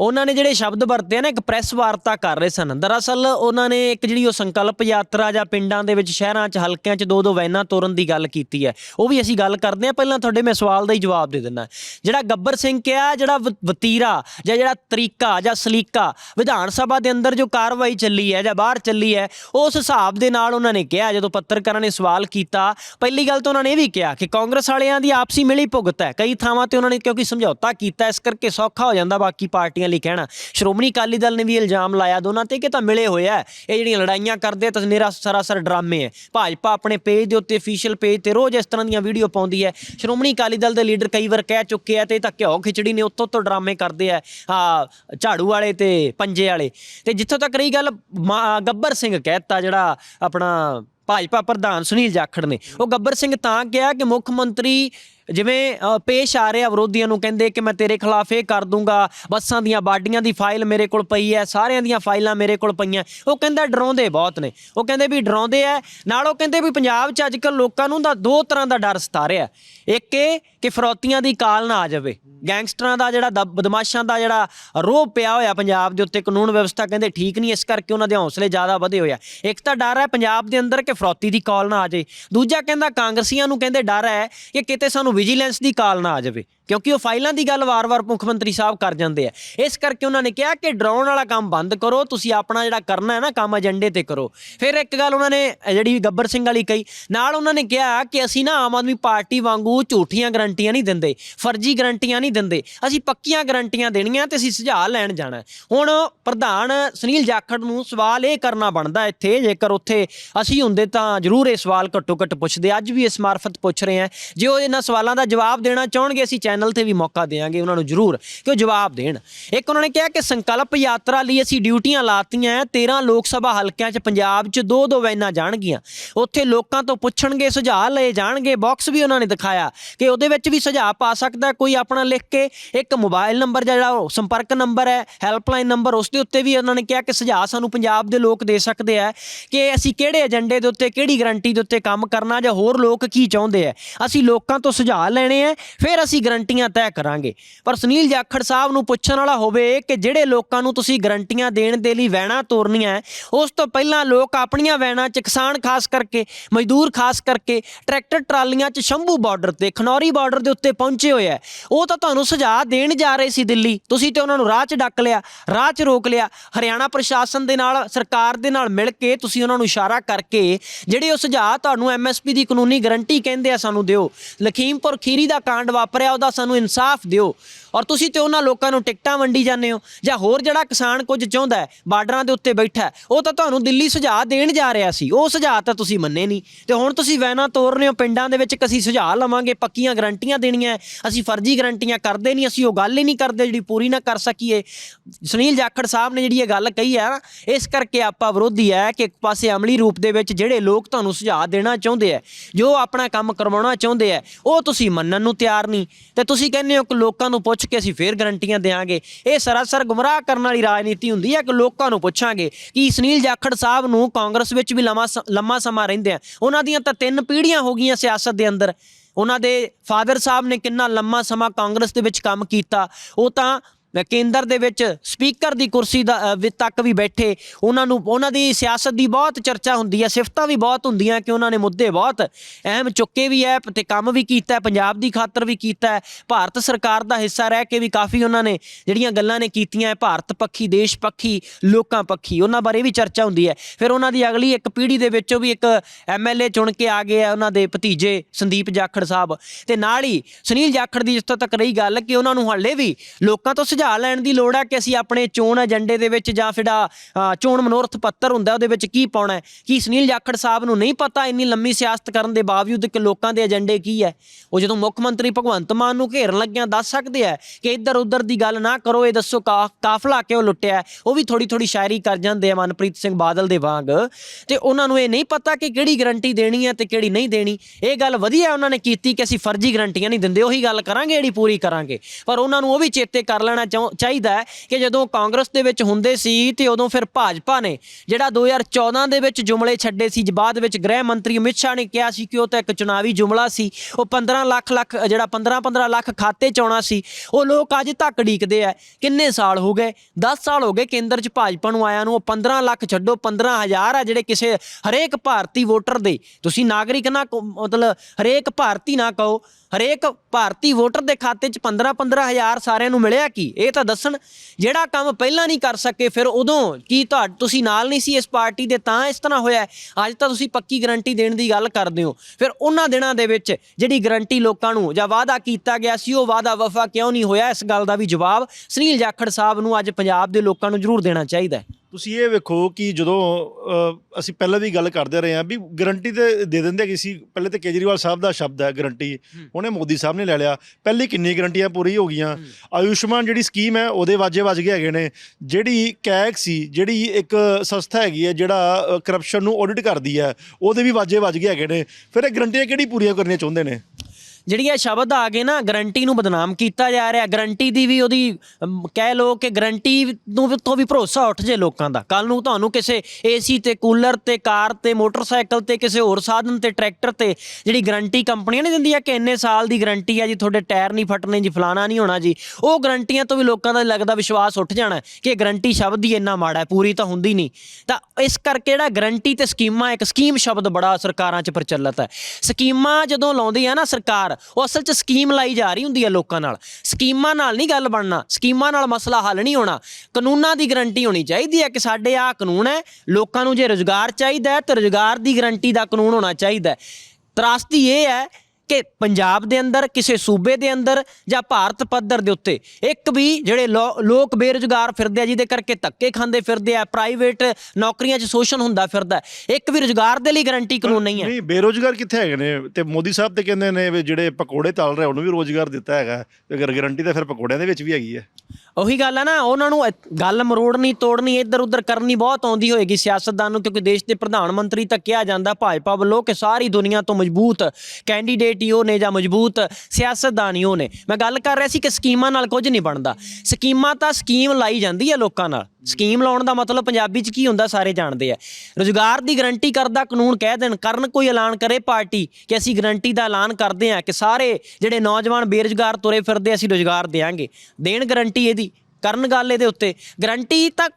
ਉਹਨਾਂ ਨੇ ਜਿਹੜੇ ਸ਼ਬਦ ਵਰਤੇ ਆ ਨਾ, ਇੱਕ ਪ੍ਰੈਸ ਵਾਰਤਾ ਕਰ ਰਹੇ ਸਨ। ਦਰਅਸਲ ਉਹਨਾਂ ਨੇ ਇੱਕ ਜਿਹੜੀ ਉਹ ਸੰਕਲਪ ਯਾਤਰਾ ਜਾਂ ਪਿੰਡਾਂ ਦੇ ਵਿੱਚ, ਸ਼ਹਿਰਾਂ 'ਚ, ਹਲਕਿਆਂ 'ਚ ਦੋ ਦੋ ਵੈਨਾਂ ਤੋਰਨ ਦੀ ਗੱਲ ਕੀਤੀ ਹੈ। ਉਹ ਵੀ ਅਸੀਂ ਗੱਲ ਕਰਦੇ ਹਾਂ। ਪਹਿਲਾਂ ਤੁਹਾਡੇ ਮੈਂ ਸਵਾਲ ਦਾ ਹੀ ਜਵਾਬ ਦੇ ਦਿੰਦਾ। ਜਿਹੜਾ ਗੱਬਰ ਸਿੰਘ ਕਿਹਾ, ਜਿਹੜਾ ਵ- ਵਤੀਰਾ ਜਾਂ ਜਿਹੜਾ ਤਰੀਕਾ ਜਾਂ ਸਲੀਕਾ ਵਿਧਾਨ ਸਭਾ ਦੇ ਅੰਦਰ ਜੋ ਕਾਰਵਾਈ ਚੱਲੀ ਹੈ ਜਾਂ ਬਾਹਰ ਚੱਲੀ ਹੈ, ਉਸ ਹਿਸਾਬ ਦੇ ਨਾਲ ਉਹਨਾਂ ਨੇ ਕਿਹਾ, ਜਦੋਂ ਪੱਤਰਕਾਰਾਂ ਨੇ ਸਵਾਲ ਕੀਤਾ, ਪਹਿਲੀ ਗੱਲ ਤਾਂ ਉਹਨਾਂ ਨੇ ਇਹ ਵੀ ਕਿਹਾ ਕਿ ਕਾਂਗਰਸ ਵਾਲਿਆਂ ਦੀ ਆਪਸੀ ਮਿਲੀ ਭੁਗਤ ਹੈ। ਕਈ ਥਾਵਾਂ ਤੇ ਉਹਨਾਂ ਨੇ ਕਿਉਂਕਿ ਸਮਝੌਤਾ ਕੀਤਾ, ਇਸ ਕਰਕੇ ਸੌਖਾ ਹੋ ਜਾਂਦਾ, ਬਾਕੀ ਪਾਰਟੀਆਂ ਲਈ ਕਹਿਣਾ। ਸ਼੍ਰੋਮਣੀ ਅਕਾਲੀ ਦਲ ਨੇ ਵੀ ਇਲਜ਼ਾਮ ਲਾਇਆ ਦੋਨਾਂ ਤੇ ਕਿ ਤਾਂ ਮਿਲੇ ਹੋਏ ਆ। ਇਹ ਜਿਹੜੀਆਂ ਲੜਾਈਆਂ ਕਰਦੇ ਆ ਸਰਾਸਰ ਡਰਾਮੇ ਹੈ ਭਾਜਪਾ ਆਪਣੇ ਪੇਜ ਦੇ ਉੱਤੇ ਅਫੀਸ਼ੀਅਲ ਪੇਜ ਤੇ ਰੋਜ਼ ਇਸ ਤਰ੍ਹਾਂ ਦੀਆਂ ਵੀਡੀਓ ਪਾਉਂਦੀ ਹੈ। ਸ਼੍ਰੋਮਣੀ ਅਕਾਲੀ ਦਲ ਦੇ ਲੀਡਰ ਕਈ ਵਾਰ ਕਹਿ ਚੁੱਕੇ ਆ ਤੇ ਇਹ ਤਾਂ ਘਿਓ ਖਿਚੜੀ ਨੇ ਉੱਤੋਂ ਤੋਂ ਡਰਾਮੇ ਕਰਦੇ ਆ। ਆ, ਝਾੜੂ ਵਾਲੇ ਤੇ ਪੰਜੇ ਵਾਲੇ। ਤੇ ਜਿੱਥੋਂ ਤੱਕ ਰਹੀ ਗੱਲ, ਮਾ- ਗੱਬਰ ਸਿੰਘ ਕਹਿਤਾ ਜਿਹੜਾ ਆਪਣਾ ਭਾਜਪਾ ਪ੍ਰਧਾਨ ਸੁਨੀਲ ਜਾਖੜ ਨੇ। ਉਹ ਗੱਬਰ ਸਿੰਘ ਤਾਂ ਕਿਹਾ ਕਿ ਮੁੱਖ ਮੰਤਰੀ ਜਿਵੇਂ ਪੇਸ਼ ਆ ਰਿਹਾ ਵਿਰੋਧੀਆਂ ਨੂੰ ਕਹਿੰਦੇ ਕਿ ਮੈਂ ਤੇਰੇ ਖਿਲਾਫ ਇਹ ਕਰ ਦੂੰਗਾ। ਬੱਸਾਂ ਦੀਆਂ ਬਾਡੀਆਂ ਦੀ ਫਾਈਲ ਮੇਰੇ ਕੋਲ ਪਈ ਹੈ, ਸਾਰਿਆਂ ਦੀਆਂ ਫਾਈਲਾਂ ਮੇਰੇ ਕੋਲ ਪਈਆਂ। ਉਹ ਕਹਿੰਦਾ ਡਰਾਉਂਦੇ ਬਹੁਤ ਨੇ। ਉਹ ਕਹਿੰਦੇ ਵੀ ਡਰਾਉਂਦੇ ਐ ਨਾਲ ਉਹ ਕਹਿੰਦੇ ਵੀ ਪੰਜਾਬ 'ਚ ਅੱਜਕੱਲ ਲੋਕਾਂ ਨੂੰ ਦਾ ਦੋ ਤਰ੍ਹਾਂ ਦਾ ਡਰ ਸਤਾ ਰਿਹਾ। ਇੱਕ ਇਹ ਕਿ ਫਰੋਤੀਆਂ ਦੀ ਕਾਲ ਨਾ ਆ ਜਾਵੇ। ਗੈਂਗਸਟਰਾਂ ਦਾ ਜਿਹੜਾ ਦਬ- ਬਦਮਾਸ਼ਾਂ ਦਾ ਜਿਹੜਾ ਰੋਹ ਪਿਆ ਹੋਇਆ ਪੰਜਾਬ ਦੇ ਉੱਤੇ ਕਾਨੂੰਨ ਵਿਵਸਥਾ ਕਹਿੰਦੇ ਠੀਕ ਨਹੀਂ, ਇਸ ਕਰਕੇ ਉਹਨਾਂ ਦੇ ਹੌਸਲੇ ਜ਼ਿਆਦਾ ਵਧੇ ਹੋਏ ਆ। ਇੱਕ ਤਾਂ ਡਰ ਹੈ ਪੰਜਾਬ ਦੇ ਅੰਦਰ ਕਿ ਫਰੋਤੀ ਦੀ ਕਾਲ ਨਾ ਆ ਜਾਏ। ਦੂਜਾ ਕਹਿੰਦਾ ਕਾਂਗਰਸੀਆਂ ਨੂੰ ਕਹਿੰਦੇ ਡਰ ਹੈ ਕਿ ਕਿਤੇ ਸਾਨੂੰ ਵਿਜੀਲੈਂਸ ਦੀ ਕਾਲ ਨਾ ਆ ਜਾਵੇ। ਕਿਉਂਕਿ ਉਹ ਫਾਈਲਾਂ ਦੀ ਗੱਲ ਵਾਰ-ਵਾਰ ਮੁੱਖ ਮੰਤਰੀ ਸਾਹਿਬ ਕਰ ਜਾਂਦੇ ਆ। ਇਸ ਕਰਕੇ ਉਹਨਾਂ ਨੇ ਕਿਹਾ ਕਿ ਡਰਾਉਣ ਵਾਲਾ ਕੰਮ ਬੰਦ ਕਰੋ, ਤੁਸੀਂ ਆਪਣਾ ਜਿਹੜਾ ਕਰਨਾ ਹੈ ਨਾ, ਕੰਮ ਏਜੰਡੇ ਤੇ ਕਰੋ। ਫਿਰ ਇੱਕ ਗੱਲ ਉਹਨਾਂ ਨੇ ਜਿਹੜੀ ਗੱਬਰ ਸਿੰਘ ਵਾਲੀ ਕਹੀ, ਨਾਲ ਉਹਨਾਂ ਨੇ ਕਿਹਾ ਕਿ ਅਸੀਂ ਨਾ ਆਮ ਆਦਮੀ ਪਾਰਟੀ ਵਾਂਗੂ ਝੂਠੀਆਂ ਗਰੰਟੀਆਂ ਨਹੀਂ ਦਿੰਦੇ, ਫਰਜ਼ੀ ਗਰੰਟੀਆਂ ਨਹੀਂ ਦਿੰਦੇ। ਅਸੀਂ ਪੱਕੀਆਂ ਗਰੰਟੀਆਂ ਦੇਣੀਆਂ ਤੇ ਅਸੀਂ ਸੁਝਾਅ ਲੈਣ ਜਾਣਾ ਹੁਣ ਪ੍ਰਧਾਨ ਸੁਨੀਲ ਜਾਖੜ ਨੂੰ ਸਵਾਲ ਇਹ ਕਰਨਾ ਬਣਦਾ ਇੱਥੇ, ਜੇਕਰ ਉੱਥੇ ਅਸੀਂ ਹੁੰਦੇ ਤਾਂ ਜ਼ਰੂਰ ਇਹ ਸਵਾਲ ਘੱਟੋ ਘੱਟ ਪੁੱਛਦੇ। ਅੱਜ ਵੀ ਇਸ ਮਾਰਫਤ ਪੁੱਛ ਰਹੇ ਹਾਂ। ਜੇ ਉਹ ਇਹਨਾਂ ਸਵਾਲਾਂ ਦਾ ਜਵਾਬ ਦੇਣਾ ਚਾਹਣਗੇ, ਅਸੀਂ ਚੈਨਲ ਤੇ ਵੀ ਮੌਕਾ ਦੇਵਾਂਗੇ, ਉਹਨਾਂ ਨੂੰ ਜ਼ਰੂਰ ਕਿ ਉਹ ਜਵਾਬ ਦੇਣ। ਇੱਕ ਉਹਨਾਂ ਨੇ ਕਿਹਾ ਕਿ ਸੰਕਲਪ ਯਾਤਰਾ ਲਈ ਅਸੀਂ ਡਿਊਟੀਆਂ ਲਾਤੀਆਂ ਹੈ। 13 ਲੋਕ ਸਭਾ ਹਲਕਿਆਂ 'ਚ ਪੰਜਾਬ 'ਚ ਦੋ ਦੋ ਵੈਨਾਂ ਜਾਣਗੀਆਂ। ਉੱਥੇ ਲੋਕਾਂ ਤੋਂ ਪੁੱਛਣਗੇ, ਸੁਝਾਅ ਲਏ ਜਾਣਗੇ ਬਾਕਸ ਵੀ ਉਹਨਾਂ ਨੇ ਦਿਖਾਇਆ ਕਿ ਉਹਦੇ ਵਿੱਚ ਵੀ ਸੁਝਾਅ ਪਾ ਸਕਦਾ ਕੋਈ ਆਪਣਾ ਲਿਖ ਕੇ। ਇੱਕ ਮੋਬਾਈਲ ਨੰਬਰ ਜਿਹੜਾ ਉਹ ਸੰਪਰਕ ਨੰਬਰ ਹੈ ਹੈਲਪਲਾਈਨ ਨੰਬਰ ਉਸ ਦੇ ਉੱਤੇ ਵੀ ਉਹਨਾਂ ਨੇ ਕਿਹਾ ਕਿ ਸੁਝਾਅ ਸਾਨੂੰ ਪੰਜਾਬ ਦੇ ਲੋਕ ਦੇ ਸਕਦੇ ਆ ਕਿ ਅਸੀਂ ਕਿਹੜੇ ਏਜੰਡੇ ਦੇ ਉੱਤੇ, ਕਿਹੜੀ ਗਰੰਟੀ ਦੇ ਉੱਤੇ ਕੰਮ ਕਰਨਾ ਜਾਂ ਹੋਰ ਲੋਕ ਕੀ ਚਾਹੁੰਦੇ ਆ ਅਸੀਂ ਲੋਕਾਂ ਤੋਂ ਸੁਝਾਅ ਲੈਣੇ ਆ ਫਿਰ ਅਸੀਂ ਗਰੰਟੀ ਗਰੰਟੀਆਂ ਤੈਅ ਕਰਾਂਗੇ। ਪਰ ਸੁਨੀਲ ਜਾਖੜ ਸਾਹਿਬ ਨੂੰ ਪੁੱਛਣ ਵਾਲਾ ਹੋਵੇ ਕਿ ਜਿਹੜੇ ਲੋਕਾਂ ਨੂੰ ਤੁਸੀਂ ਗਰੰਟੀਆਂ ਦੇਣ ਦੇ ਲਈ ਵੈਣਾ ਤੋਰਨੀਆਂ ਉਸ ਤੋਂ ਪਹਿਲਾਂ ਲੋਕ ਆਪਣੀਆਂ ਵੈਣਾ 'ਚ ਕਿਸਾਨ ਖਾਸ ਕਰਕੇ, ਮਜ਼ਦੂਰ ਖਾਸ ਕਰਕੇ ਟਰੈਕਟਰ ਟਰਾਲੀਆਂ 'ਚ ਸ਼ੰਭੂ ਬਾਰਡਰ ਤੇ, ਖਨੌਰੀ ਬਾਰਡਰ ਦੇ ਉੱਤੇ ਪਹੁੰਚੇ ਹੋਏ ਆ ਉਹ ਤਾਂ ਤੁਹਾਨੂੰ ਸੁਝਾਅ ਦੇਣ ਜਾ ਰਹੇ ਸੀ ਦਿੱਲੀ। ਤੁਸੀਂ ਤੇ ਉਹਨਾਂ ਨੂੰ ਰਾਹ 'ਚ ਡੱਕ ਲਿਆ, ਰਾਹ 'ਚ ਰੋਕ ਲਿਆ। ਹਰਿਆਣਾ ਪ੍ਰਸ਼ਾਸਨ ਦੇ ਨਾਲ, ਸਰਕਾਰ ਦੇ ਨਾਲ ਮਿਲ ਕੇ ਤੁਸੀਂ ਉਹਨਾਂ ਨੂੰ ਇਸ਼ਾਰਾ ਕਰਕੇ ਜਿਹੜੇ ਉਹ ਸੁਝਾਅ ਤੁਹਾਨੂੰ ਐਮਐਸਪੀ ਦੀ ਕਾਨੂੰਨੀ ਗਰੰਟੀ ਕਹਿੰਦੇ ਆ ਸਾਨੂੰ ਦਿਓ। ਲਖੀਮਪੁਰ ਖੀਰੀ ਦਾ ਕਾਂਡ ਵਾਪਰਿਆ, ਉਹਦਾ ਸਾਨੂੰ ਇਨਸਾਫ ਦਿਓ। ਔਰ ਤੁਸੀਂ ਤੇ ਉਹਨਾਂ ਲੋਕਾਂ ਨੂੰ ਟਿਕਟਾਂ ਵੰਡੀ ਜਾਂਦੇ ਹੋ। ਜਾਂ ਹੋਰ ਜਿਹੜਾ ਕਿਸਾਨ ਕੁਝ ਚਾਹੁੰਦਾ ਹੈ, ਬਾਰਡਰਾਂ ਦੇ ਉੱਤੇ ਬੈਠਾ ਉਹ ਤਾਂ ਤੁਹਾਨੂੰ ਦਿੱਲੀ ਸੁਝਾਅ ਦੇਣ ਜਾ ਰਿਹਾ ਸੀ। ਉਹ ਸੁਝਾਅ ਤਾਂ ਤੁਸੀਂ ਮੰਨੇ ਨਹੀਂ। ਤੇ ਹੁਣ ਤੁਸੀਂ ਵੈਨਾ ਤੋਰ ਰਹੇ ਹੋ, ਪਿੰਡਾਂ ਦੇ ਵਿੱਚ ਅਸੀਂ ਸੁਝਾਅ ਲਵਾਂਗੇ, ਪੱਕੀਆਂ ਗਰੰਟੀਆਂ ਦੇਣੀਆਂ ਅਸੀਂ ਫਰਜ਼ੀ ਗਰੰਟੀਆਂ ਕਰਦੇ ਨਹੀਂ, ਅਸੀਂ ਉਹ ਗੱਲ ਹੀ ਨਹੀਂ ਕਰਦੇ ਜਿਹੜੀ ਪੂਰੀ ਨਾ ਕਰ ਸਕੀਏ। ਸੁਨੀਲ ਜਾਖੜ ਸਾਹਿਬ ਨੇ ਜਿਹੜੀ ਇਹ ਗੱਲ ਕਹੀ ਹੈ ਨਾ, ਇਸ ਕਰਕੇ ਆਪਾਂ ਵਿਰੋਧੀ ਹੈ ਕਿ ਇੱਕ ਪਾਸੇ ਅਮਲੀ ਰੂਪ ਦੇ ਵਿੱਚ ਜਿਹੜੇ ਲੋਕ ਤੁਹਾਨੂੰ ਸੁਝਾਅ ਦੇਣਾ ਚਾਹੁੰਦੇ ਆ ਜੋ ਆਪਣਾ ਕੰਮ ਕਰਵਾਉਣਾ ਚਾਹੁੰਦੇ ਆ ਉਹ ਤੁਸੀਂ ਮੰਨਣ ਨੂੰ ਤਿਆਰ ਨਹੀਂ। ਤੇ ਤੁਸੀਂ ਕਹਿੰਦੇ ਹੋ ਕਿ ਲੋਕਾਂ ਨੂੰ ਪੁੱਛ ਕੇ ਅਸੀਂ ਫੇਰ ਗਰੰਟੀਆਂ ਦੇਵਾਂਗੇ ਇਹ ਸਰਾਸਰ ਗੁੰਮਰਾਹ ਕਰਨ ਵਾਲੀ ਰਾਜਨੀਤੀ ਹੁੰਦੀ ਹੈ ਕਿ ਲੋਕਾਂ ਨੂੰ ਪੁੱਛਾਂਗੇ ਕਿ ਸੁਨੀਲ ਜਾਖੜ ਸਾਹਿਬ ਨੂੰ ਕਾਂਗਰਸ ਵਿੱਚ ਵੀ ਲੰਮਾ ਸ- ਲੰਮਾ ਸਮਾਂ ਰਹਿੰਦੇ ਆ ਉਹਨਾਂ ਦੀਆਂ ਤਾਂ ਤਿੰਨ ਪੀੜ੍ਹੀਆਂ ਹੋ ਗਈਆਂ ਸਿਆਸਤ ਦੇ ਅੰਦਰ। ਉਹਨਾਂ ਦੇ ਫਾਦਰ ਸਾਹਿਬ ਨੇ ਕਿੰਨਾ ਲੰਮਾ ਸਮਾਂ ਕਾਂਗਰਸ ਦੇ ਵਿੱਚ ਕੰਮ ਕੀਤਾ। ਉਹ ਤਾਂ ਕੇਂਦਰ ਦੇ ਵਿੱਚ ਸਪੀਕਰ ਦੀ ਕੁਰਸੀ ਦਾ ਅ, ਤੱਕ ਵੀ ਬੈਠੇ ਉਹਨਾਂ ਨੂੰ ਉਹਨਾਂ ਦੀ ਸਿਆਸਤ ਦੀ ਬਹੁਤ ਚਰਚਾ ਹੁੰਦੀ ਹੈ ਸਿਫਤਾਂ ਵੀ ਬਹੁਤ ਹੁੰਦੀਆਂ ਕਿ ਉਹਨਾਂ ਨੇ ਮੁੱਦੇ ਬਹੁਤ ਅਹਿਮ ਚੁੱਕੇ ਵੀ ਹੈ ਤੇ ਕੰਮ ਵੀ ਕੀਤਾ ਹੈ ਪੰਜਾਬ ਦੀ ਖਾਤਰ ਵੀ ਕੀਤਾ ਹੈ ਭਾਰਤ ਸਰਕਾਰ ਦਾ ਹਿੱਸਾ ਰਹਿ ਕੇ ਵੀ ਕਾਫੀ ਉਹਨਾਂ ਨੇ ਜਿਹੜੀਆਂ ਗੱਲਾਂ ਨੇ ਕੀਤੀਆਂ ਭਾਰਤ ਪੱਖੀ ਦੇਸ਼ ਪੱਖੀ ਲੋਕਾਂ ਪੱਖੀ ਉਹਨਾਂ ਬਾਰੇ ਵੀ ਚਰਚਾ ਹੁੰਦੀ ਹੈ ਫਿਰ ਉਹਨਾਂ ਦੀ ਅਗਲੀ ਇੱਕ ਪੀੜ੍ਹੀ ਦੇ ਵਿੱਚੋਂ ਵੀ ਇੱਕ ਐਮਐਲਏ ਚੁਣ ਕੇ ਆ ਗਏ ਆ ਉਹਨਾਂ ਦੇ ਭਤੀਜੇ ਸੰਦੀਪ ਜਾਖੜ ਸਾਹਿਬ। ਤੇ ਨਾਲ ਹੀ ਸੁਨੀਲ ਜਾਖੜ ਦੀ ਜਿੱਥੋਂ ਤੱਕ ਰਹੀ ਗੱਲ ਕਿ ਉਹਨਾਂ ਨੂੰ ਹਾਲੇ ਵੀ ਲੋਕਾਂ ਤੋਂ ਸੁਝਾਅ ਲੈਣ ਦੀ ਲੋੜ ਹੈ ਕਿ ਅਸੀਂ ਆਪਣੇ ਚੋਣ ਏਜੰਡੇ ਦੇ ਵਿੱਚ ਜਾਂ ਫਿਰ ਚੋਣ ਮਨੋਰਥ ਪੱਤਰ ਹੁੰਦਾ ਉਹਦੇ ਵਿੱਚ ਕੀ ਪਾਉਣਾ ਹੈ? ਕੀ ਸੁਨੀਲ ਜਾਖੜ ਸਾਹਿਬ ਨੂੰ ਨਹੀਂ ਪਤਾ ਇੰਨੀ ਲੰਮੀ ਸਿਆਸਤ ਕਰਨ ਦੇ ਬਾਵਜੂਦ ਕਿ ਲੋਕਾਂ ਦੇ ਏਜੰਡੇ ਕੀ ਹੈ? ਉਹ ਜਦੋਂ ਮੁੱਖ ਮੰਤਰੀ ਭਗਵੰਤ ਮਾਨ ਨੂੰ ਘੇਰਨ ਲੱਗਿਆਂ ਦੱਸ ਸਕਦੇ ਆ ਕਿ ਇੱਧਰ ਉੱਧਰ ਦੀ ਗੱਲ ਨਾ ਕਰੋ, ਇਹ ਦੱਸੋ ਕਾ- ਕਾਫਲਾ ਕਿਉਂ ਲੁੱਟਿਆ ਉਹ ਵੀ ਥੋੜੀ ਥੋੜੀ ਸ਼ਾਇਰੀ ਕਰ ਜਾਂਦੇ ਆ ਮਨਪ੍ਰੀਤ ਸਿੰਘ ਬਾਦਲ ਦੇ ਵਾਂਗ। ਤੇ ਉਹਨਾਂ ਨੂੰ ਇਹ ਨਹੀਂ ਪਤਾ ਕਿ ਕਿਹੜੀ ਗਰੰਟੀ ਦੇਣੀ ਹੈ ਤੇ ਕਿਹੜੀ ਨਹੀਂ ਦੇਣੀ। ਇਹ ਗੱਲ ਵਧੀਆ ਉਹਨਾਂ ਨੇ ਕੀਤੀ ਕਿ ਅਸੀਂ ਫਰਜ਼ੀ ਗਰੰਟੀਆਂ ਨਹੀਂ ਦਿੰਦੇ, ਉਹੀ ਗੱਲ ਕਰਾਂਗੇ, ਜਿਹੜੀ ਪੂਰੀ ਕਰਾਂਗੇ। ਪਰ ਉਹਨਾਂ ਨੂੰ ਉਹ ਵੀ ਚੇਤੇ ਕਰ ਲੈਣਾ ਚਾਹੀਦਾ ਹੈ ਕਿ ਜਦੋਂ ਕਾਂਗਰਸ ਦੇ ਵਿੱਚ ਹੁੰਦੇ ਸੀ ਤੇ ਉਦੋਂ ਫਿਰ ਭਾਜਪਾ ਨੇ ਜਿਹੜਾ 2014 ਦੇ ਵਿੱਚ ਜੁਮਲੇ ਛੱਡੇ ਸੀ ਬਾਅਦ ਵਿੱਚ ਗ੍ਰਹਿ ਮੰਤਰੀ ਅਮਿਤ ਸ਼ਾਹ ਨੇ ਕਿਹਾ ਸੀ ਕਿ ਉਹ ਤਾਂ ਇੱਕ ਚੁਣਾਵੀ ਜੁਮਲਾ ਸੀ, ਉਹ 15 ਲੱਖ ਲੱਖ, ਜਿਹੜਾ 15 15 ਲੱਖ ਖਾਤੇ ਚ ਆਉਣਾ ਸੀ, ਉਹ ਲੋਕ ਅੱਜ ਤੱਕ ਡੀਕਦੇ ਆ, ਕਿੰਨੇ ਸਾਲ ਹੋ ਗਏ 10 ਸਾਲ ਹੋ ਗਏ ਕੇਂਦਰ ਚ ਭਾਜਪਾ ਨੂੰ ਆਇਆ ਨੂੰ, ਉਹ 15 ਲੱਖ ਛੱਡੋ 15000 ਆ ਜਿਹੜੇ ਕਿਸੇ ਹਰੇਕ ਭਾਰਤੀ ਵੋਟਰ ਦੇ, ਤੁਸੀਂ ਨਾਗਰਿਕ ਨਾ ਮਤਲਬ ਹਰੇਕ ਭਾਰਤੀ ਨਾ ਕਹੋ ਹਰੇਕ ਭਾਰਤੀ ਵੋਟਰ ਦੇ ਖਾਤੇ 'ਚ 15-15 ਹਜ਼ਾਰ ਸਾਰਿਆਂ ਨੂੰ ਮਿਲਿਆ ਕੀ? ਇਹ ਤਾਂ ਦੱਸਣ, ਜਿਹੜਾ ਕੰਮ ਪਹਿਲਾਂ ਨਹੀਂ ਕਰ ਸਕੇ, ਫਿਰ ਉਦੋਂ ਕੀ ਤੁਹਾ, ਤੁਸੀਂ ਨਾਲ ਨਹੀਂ ਸੀ ਇਸ ਪਾਰਟੀ ਦੇ, ਤਾਂ ਇਸ ਤਰ੍ਹਾਂ ਹੋਇਆ ਅੱਜ ਤਾਂ ਤੁਸੀਂ ਪੱਕੀ ਗਰੰਟੀ ਦੇਣ ਦੀ ਗੱਲ ਕਰਦੇ ਹੋ। ਫਿਰ ਉਹਨਾਂ ਦਿਨਾਂ ਦੇ ਵਿੱਚ ਜਿਹੜੀ ਗਰੰਟੀ ਲੋਕਾਂ ਨੂੰ ਜਾਂ ਵਾਅਦਾ ਕੀਤਾ ਗਿਆ ਸੀ, ਉਹ ਵਾਅਦਾ ਵਫਾ ਕਿਉਂ ਨਹੀਂ ਹੋਇਆ? ਇਸ ਗੱਲ ਦਾ ਵੀ ਜਵਾਬ ਸੁਨੀਲ ਜਾਖੜ ਸਾਹਿਬ ਨੂੰ ਅੱਜ ਪੰਜਾਬ ਦੇ ਲੋਕਾਂ ਨੂੰ ਜ਼ਰੂਰ ਦੇਣਾ ਚਾਹੀਦਾ ਹੈ। ਤੁਸੀਂ ਇਹ ਵੇਖੋ ਕਿ ਜਦੋਂ ਅ, ਅਸੀਂ ਪਹਿਲਾਂ ਵੀ ਗੱਲ ਕਰਦੇ ਰਹੇ ਹਾਂ ਵੀ ਗਰੰਟੀ ਤੇ ਦੇ ਦਿੰਦੇ ਕਿ ਸੀ। ਪਹਿਲੇ ਤੇ ਕੇਜਰੀਵਾਲ ਸਾਹਿਬ ਦਾ ਸ਼ਬਦ ਹੈ ਗਰੰਟੀ ਉਹਨੇ ਮੋਦੀ ਸਾਹਿਬ ਨੇ ਲੈ ਲਿਆ। ਪਹਿਲੀ ਕਿੰਨੀ ਗਰੰਟੀਆਂ ਪੂਰੀ ਹੋ ਗਈਆਂ। ਆਯੁਸ਼ਮਾਨ ਜਿਹੜੀ ਸਕੀਮ ਹੈ ਉਹਦੇ ਵਾਜੇ ਵੱਜ ਗਏ ਹੈਗੇ ਨੇ। ਜਿਹੜੀ ਕੈਗ ਸੀ ਜਿਹੜੀ ਇੱਕ ਸੰਸਥਾ ਹੈਗੀ ਹੈ ਜਿਹੜਾ ਕਰਪਸ਼ਨ ਨੂੰ ਆਡਿਟ ਕਰਦੀ ਹੈ ਉਹਦੇ ਵੀ ਵਾਜੇ ਵੱਜ ਗਏ ਹੈਗੇ ਨੇ। ਫਿਰ ਇਹ ਗਰੰਟੀਆਂ ਕਿਹੜੀ ਪੂਰੀਆਂ ਕਰਨੀਆਂ ਚਾਹੁੰਦੇ ਨੇ? ਜਿਹੜੀਆਂ ਸ਼ਬਦ ਆ ਗਏ ਨਾ ਗਰੰਟੀ ਨੂੰ ਬਦਨਾਮ ਕੀਤਾ ਜਾ ਰਿਹਾ ਗਰੰਟੀ ਦੀ ਵੀ ਉਹਦੀ ਅਮ, ਕਹਿ ਲੋ ਕਿ ਗਰੰਟੀ ਨੂੰ ਵੀ- ਤੋਂ ਵੀ ਭਰੋਸਾ ਉੱਠ ਜੇ ਲੋਕਾਂ ਦਾ। ਕੱਲ ਨੂੰ ਤੁਹਾਨੂੰ ਕਿਸੇ ਏਸੀ ਤੇ ਕੂਲਰ ਤੇ ਕਾਰ ਤੇ ਮੋਟਰਸਾਈਕਲ ਤੇ ਕਿਸੇ ਹੋਰ ਸਾਧਨ ਤੇ ਟਰੈਕਟਰ ਤੇ ਜਿਹੜੀ ਗਰੰਟੀ ਕੰਪਨੀਆਂ ਨਹੀਂ ਦਿੰਦੀਆਂ ਕਿ ਇੰਨੇ ਸਾਲ ਦੀ ਗਰੰਟੀ ਆ ਜੀ ਤੁਹਾਡੇ ਟਾਇਰ ਨਹੀਂ ਫਟਣੇ ਜੀ ਫਲਾਣਾ ਨਹੀਂ ਹੋਣਾ ਜੀ ਉਹ ਗਰੰਟੀਆਂ ਤੋਂ ਵੀ ਲੋਕਾਂ ਦਾ ਲੱਗਦਾ ਵਿਸ਼ਵਾਸ ਉੱਠ ਜਾਣਾ ਹੈ ਕਿ ਗਰੰਟੀ ਸ਼ਬਦ ਹੀ ਇੰਨਾ ਮਾੜਾ ਹੈ ਪੂਰੀ ਤਾਂ ਹੁੰਦੀ ਨਹੀਂ। ਤਾਂ ਇਸ ਕਰਕੇ ਜਿਹੜਾ ਗਰੰਟੀ ਤੇ ਸਕੀਮਾਂ ਇੱਕ ਸਕੀਮ ਸ਼ਬਦ ਬੜਾ ਸਰਕਾਰਾਂ 'ਚ ਪ੍ਰਚਲਿਤ ਹੈ। ਸਕੀਮਾਂ ਜਦੋਂ ਲਾਉਂਦੀ ਆ ਨਾ ਸਰਕਾਰ ਉਹ ਅਸਲ 'ਚ ਸਕੀਮ ਲਾਈ ਜਾ ਰਹੀ ਹੁੰਦੀ ਹੈ ਲੋਕਾਂ ਨਾਲ। ਸਕੀਮਾਂ ਨਾਲ ਨਹੀਂ ਗੱਲ ਬਣਨਾ। ਸਕੀਮਾਂ ਨਾਲ ਮਸਲਾ ਹੱਲ ਨਹੀਂ ਹੋਣਾ। ਕਾਨੂੰਨਾਂ ਦੀ ਗਰੰਟੀ ਹੋਣੀ ਚਾਹੀਦੀ ਹੈ ਕਿ ਸਾਡੇ ਆਹ ਕਾਨੂੰਨ ਹੈ, ਲੋਕਾਂ ਨੂੰ ਜੇ ਰੋਜ਼ਗਾਰ ਚਾਹੀਦਾ ਹੈ ਤਾਂ ਰੋਜ਼ਗਾਰ ਦੀ ਗਰੰਟੀ ਦਾ ਕਾਨੂੰਨ ਹੋਣਾ ਚਾਹੀਦਾ ਹੈ। ਤਰਾਸਦੀ ਇਹ ਹੈ ਕਿ ਪੰਜਾਬ ਦੇ ਅੰਦਰ ਕਿਸੇ ਸੂਬੇ ਦੇ ਅੰਦਰ ਜਾਂ ਭਾਰਤ ਪੱਧਰ ਦੇ ਉੱਤੇ ਇੱਕ ਵੀ ਜਿਹੜੇ ਲੋਕ ਬੇਰੁਜ਼ਗਾਰ ਫਿਰਦੇ ਆ ਜਿਹਦੇ ਕਰਕੇ ਧੱਕੇ ਖਾਂਦੇ ਫਿਰਦੇ ਆ ਪ੍ਰਾਈਵੇਟ ਨੌਕਰੀਆਂ 'ਚ ਸ਼ੋਸ਼ਣ ਹੁੰਦਾ ਫਿਰਦਾ। ਇੱਕ ਵੀ ਰੁਜ਼ਗਾਰ ਦੇ ਲਈ ਗਰੰਟੀ ਕਾਨੂੰਨ ਨਹੀਂ ਹੈ ਨਹੀਂ ਬੇਰੋਜ਼ਗਾਰ ਕਿੱਥੇ ਹੈਗੇ ਨੇ ਤੇ ਮੋਦੀ ਸਾਹਿਬ ਤੇ ਕਹਿੰਦੇ ਨੇ ਜਿਹੜੇ ਪਕੌੜੇ ਤਲ ਰਹੇ ਉਹਨੂੰ ਵੀ ਰੋਜ਼ਗਾਰ ਦਿੱਤਾ ਹੈਗਾ ਤੇ ਗਰੰਟੀ ਤਾਂ ਫਿਰ ਪਕੌੜਿਆਂ ਦੇ ਵਿੱਚ ਵੀ ਹੈਗੀ ਹੈ ਉਹੀ ਗੱਲ ਹੈ ਨਾ, ਉਹਨਾਂ ਨੂੰ ਇਹ ਗੱਲ ਮਰੋੜਨੀ, ਤੋੜਨੀ, ਇੱਧਰ ਉੱਧਰ ਕਰਨੀ ਬਹੁਤ ਆਉਂਦੀ ਹੋਏਗੀ ਸਿਆਸਤਦਾਨ ਨੂੰ, ਕਿਉਂਕਿ ਦੇਸ਼ ਦੇ ਪ੍ਰਧਾਨ ਮੰਤਰੀ ਤਾਂ ਕਿਹਾ ਜਾਂਦਾ, ਭਾਜਪਾ ਵੱਲੋਂ ਕਿ ਸਾਰੀ ਦੁਨੀਆ ਤੋਂ ਮਜ਼ਬੂਤ ਕੈਂਡੀਡੇਟ ਹੀ ਉਹ ਨੇ ਜਾਂ ਮਜ਼ਬੂਤ ਸਿਆਸਤਦਾਨ ਹੀ ਉਹ ਨੇ। ਮੈਂ ਗੱਲ ਕਰ ਰਿਹਾ ਸੀ ਕਿ ਸਕੀਮਾਂ ਨਾਲ ਕੁਝ ਨਹੀਂ ਬਣਦਾ। ਸਕੀਮਾਂ ਤਾਂ ਸਕੀਮ ਲਾਈ ਜਾਂਦੀ ਹੈ ਲੋਕਾਂ ਨਾਲ। ਸਕੀਮ ਲਾਉਣ ਦਾ ਮਤਲਬ ਪੰਜਾਬੀ 'ਚ ਕੀ ਹੁੰਦਾ ਸਾਰੇ ਜਾਣਦੇ ਆ। ਰੋਜ਼ਗਾਰ ਦੀ ਗਰੰਟੀ ਕਰਦਾ ਕਾਨੂੰਨ ਕਹਿ ਦੇਣ, ਕਰਨ ਕੋਈ ਐਲਾਨ ਕਰੇ ਪਾਰਟੀ ਕਿ ਅਸੀਂ ਗਰੰਟੀ ਦਾ ਐਲਾਨ ਕਰਦੇ ਹਾਂ ਕਿ ਸਾਰੇ ਜਿਹੜੇ ਨੌਜਵਾਨ ਬੇਰੁਜ਼ਗਾਰ ਤੁਰੇ ਫਿਰਦੇ ਅਸੀਂ ਰੋਜ਼ਗਾਰ ਦੇਵਾਂਗੇ ਦੇਣ ਗਰੰਟੀ ਇਹਦੀ, ਕਰਨ ਗੱਲ ਇਹਦੇ ਉੱਤੇ। ਗਰੰਟੀ ਤਾਂ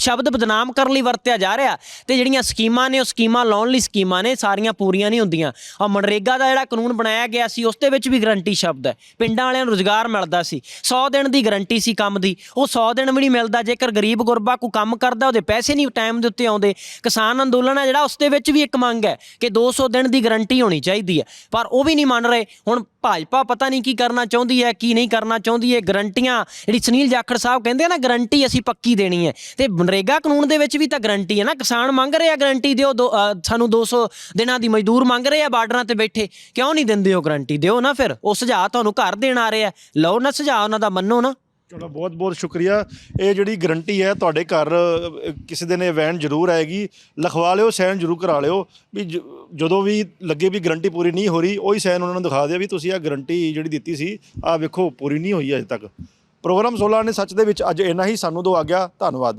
ਸ਼ਬਦ ਬਦਨਾਮ ਕਰਨ ਲਈ ਵਰਤਿਆ ਜਾ ਰਿਹਾ ਤੇ ਜਿਹੜੀਆਂ ਸਕੀਮਾਂ ਨੇ, ਉਹ ਸਕੀਮਾਂ ਲਾਉਣ ਲਈ ਸਕੀਮਾਂ ਨੇ, ਸਾਰੀਆਂ ਪੂਰੀਆਂ ਨਹੀਂ ਹੁੰਦੀਆਂ। ਆ ਮਨਰੇਗਾ ਦਾ ਜਿਹੜਾ ਕਾਨੂੰਨ ਬਣਾਇਆ ਗਿਆ ਸੀ, ਉਸ ਦੇ ਵਿੱਚ ਵੀ ਗਰੰਟੀ ਸ਼ਬਦ ਹੈ। ਪਿੰਡਾਂ ਵਾਲਿਆਂ ਨੂੰ ਰੋਜ਼ਗਾਰ ਮਿਲਦਾ ਸੀ। 100 ਦਿਨ ਦੀ ਗਰੰਟੀ ਸੀ ਕੰਮ ਦੀ। ਉਹ 100 ਦਿਨ ਵੀ ਨਹੀਂ ਮਿਲਦਾ, ਜੇਕਰ ਗਰੀਬ ਗੁਰਬਾ ਕੋਈ ਕੰਮ ਕਰਦਾ, ਉਹਦੇ ਪੈਸੇ ਨਹੀਂ ਟਾਈਮ ਦੇ ਉੱਤੇ ਆਉਂਦੇ। ਕਿਸਾਨ ਅੰਦੋਲਨ ਹੈ ਜਿਹੜਾ, ਉਸ ਦੇ ਵਿੱਚ ਵੀ ਇੱਕ ਮੰਗ ਹੈ ਕਿ 200 ਦਿਨ ਦੀ ਗਰੰਟੀ ਹੋਣੀ ਚਾਹੀਦੀ ਹੈ। ਪਰ ਉਹ ਵੀ ਨਹੀਂ ਮੰਨ ਰਹੇ। ਹੁਣ ਭਾਜਪਾ ਪਤਾ ਨਹੀਂ ਕੀ ਕਰਨਾ ਚਾਹੁੰਦੀ ਹੈ ਕੀ ਨਹੀਂ ਕਰਨਾ ਚਾਹੁੰਦੀ ਹੈ ਗਰੰਟੀਆਂ ਜਿਹੜੀ ਸੁਨੀਲ ਜਾਖੜ ਸਾਹਿਬ ਕਹਿੰਦੇ ਆ ਨਾ ਗਰੰਟੀ ਅਸੀਂ ਪੱਕੀ ਦੇਣੀ ਹੈ। ਤੇ ਮਨਰੇਗਾ ਕਾਨੂੰਨ ਦੇ ਵਿੱਚ ਵੀ ਤਾਂ ਗਰੰਟੀ ਹੈ ਨਾ ਕਿਸਾਨ ਮੰਗ ਰਹੇ ਆ ਗਰੰਟੀ ਦਿਓ ਦੋ- ਅ, ਸਾਨੂੰ 200 ਦਿਨਾਂ ਦੀ ਮਜ਼ਦੂਰ ਮੰਗ ਰਹੇ ਆ ਬਾਰਡਰਾਂ ਤੇ ਬੈਠੇ ਕਿਉਂ ਨਹੀਂ ਦਿੰਦੇ ਹੋ ਗਰੰਟੀ? ਦਿਓ ਨਾ ਫਿਰ ਉਹ ਸੁਝਾਅ ਤੁਹਾਨੂੰ ਘਰ ਦੇਣ ਆ ਰਹੇ ਆ। ਲਓ ਨਾ ਸੁਝਾਅ ਉਹਨਾਂ ਦਾ ਮੰਨੋ ਨਾ। ਚਲੋ ਬਹੁਤ ਬਹੁਤ ਸ਼ੁਕਰੀਆ। ਇਹ ਜਿਹੜੀ ਗਰੰਟੀ ਹੈ ਤੁਹਾਡੇ ਘਰ ਅ, ਕਿਸੇ ਦਿਨ ਇਹ ਵੈਨ ਜ਼ਰੂਰ ਆਏਗੀ। ਲਿਖਵਾ ਲਿਓ ਸਾਈਨ ਜ਼ਰੂਰ ਕਰਾ ਲਿਓ। ਵੀ ਜ- ਜਦੋਂ ਵੀ ਲੱਗੇ ਵੀ ਗਰੰਟੀ ਪੂਰੀ ਨਹੀਂ ਹੋ ਰਹੀ ਉਹੀ ਸਾਈਨ ਉਹਨਾਂ ਨੂੰ ਦਿਖਾ ਦਿਓ ਵੀ ਤੁਸੀਂ ਇਹ ਗਰੰਟੀ ਜਿਹੜੀ ਦਿੱਤੀ ਸੀ ਆਹ ਵੇਖੋ ਪੂਰੀ ਨਹੀਂ ਹੋਈ ਅਜੇ ਤੱਕ। ਪ੍ਰੋਗਰਾਮ 16 ਨੇ ਸੱਚ ਦੇ ਵਿੱਚ ਅੱਜ ਇੰਨਾ ਹੀ ਸਾਨੂੰ ਦੋ ਆ ਗਿਆ ਧੰਨਵਾਦ।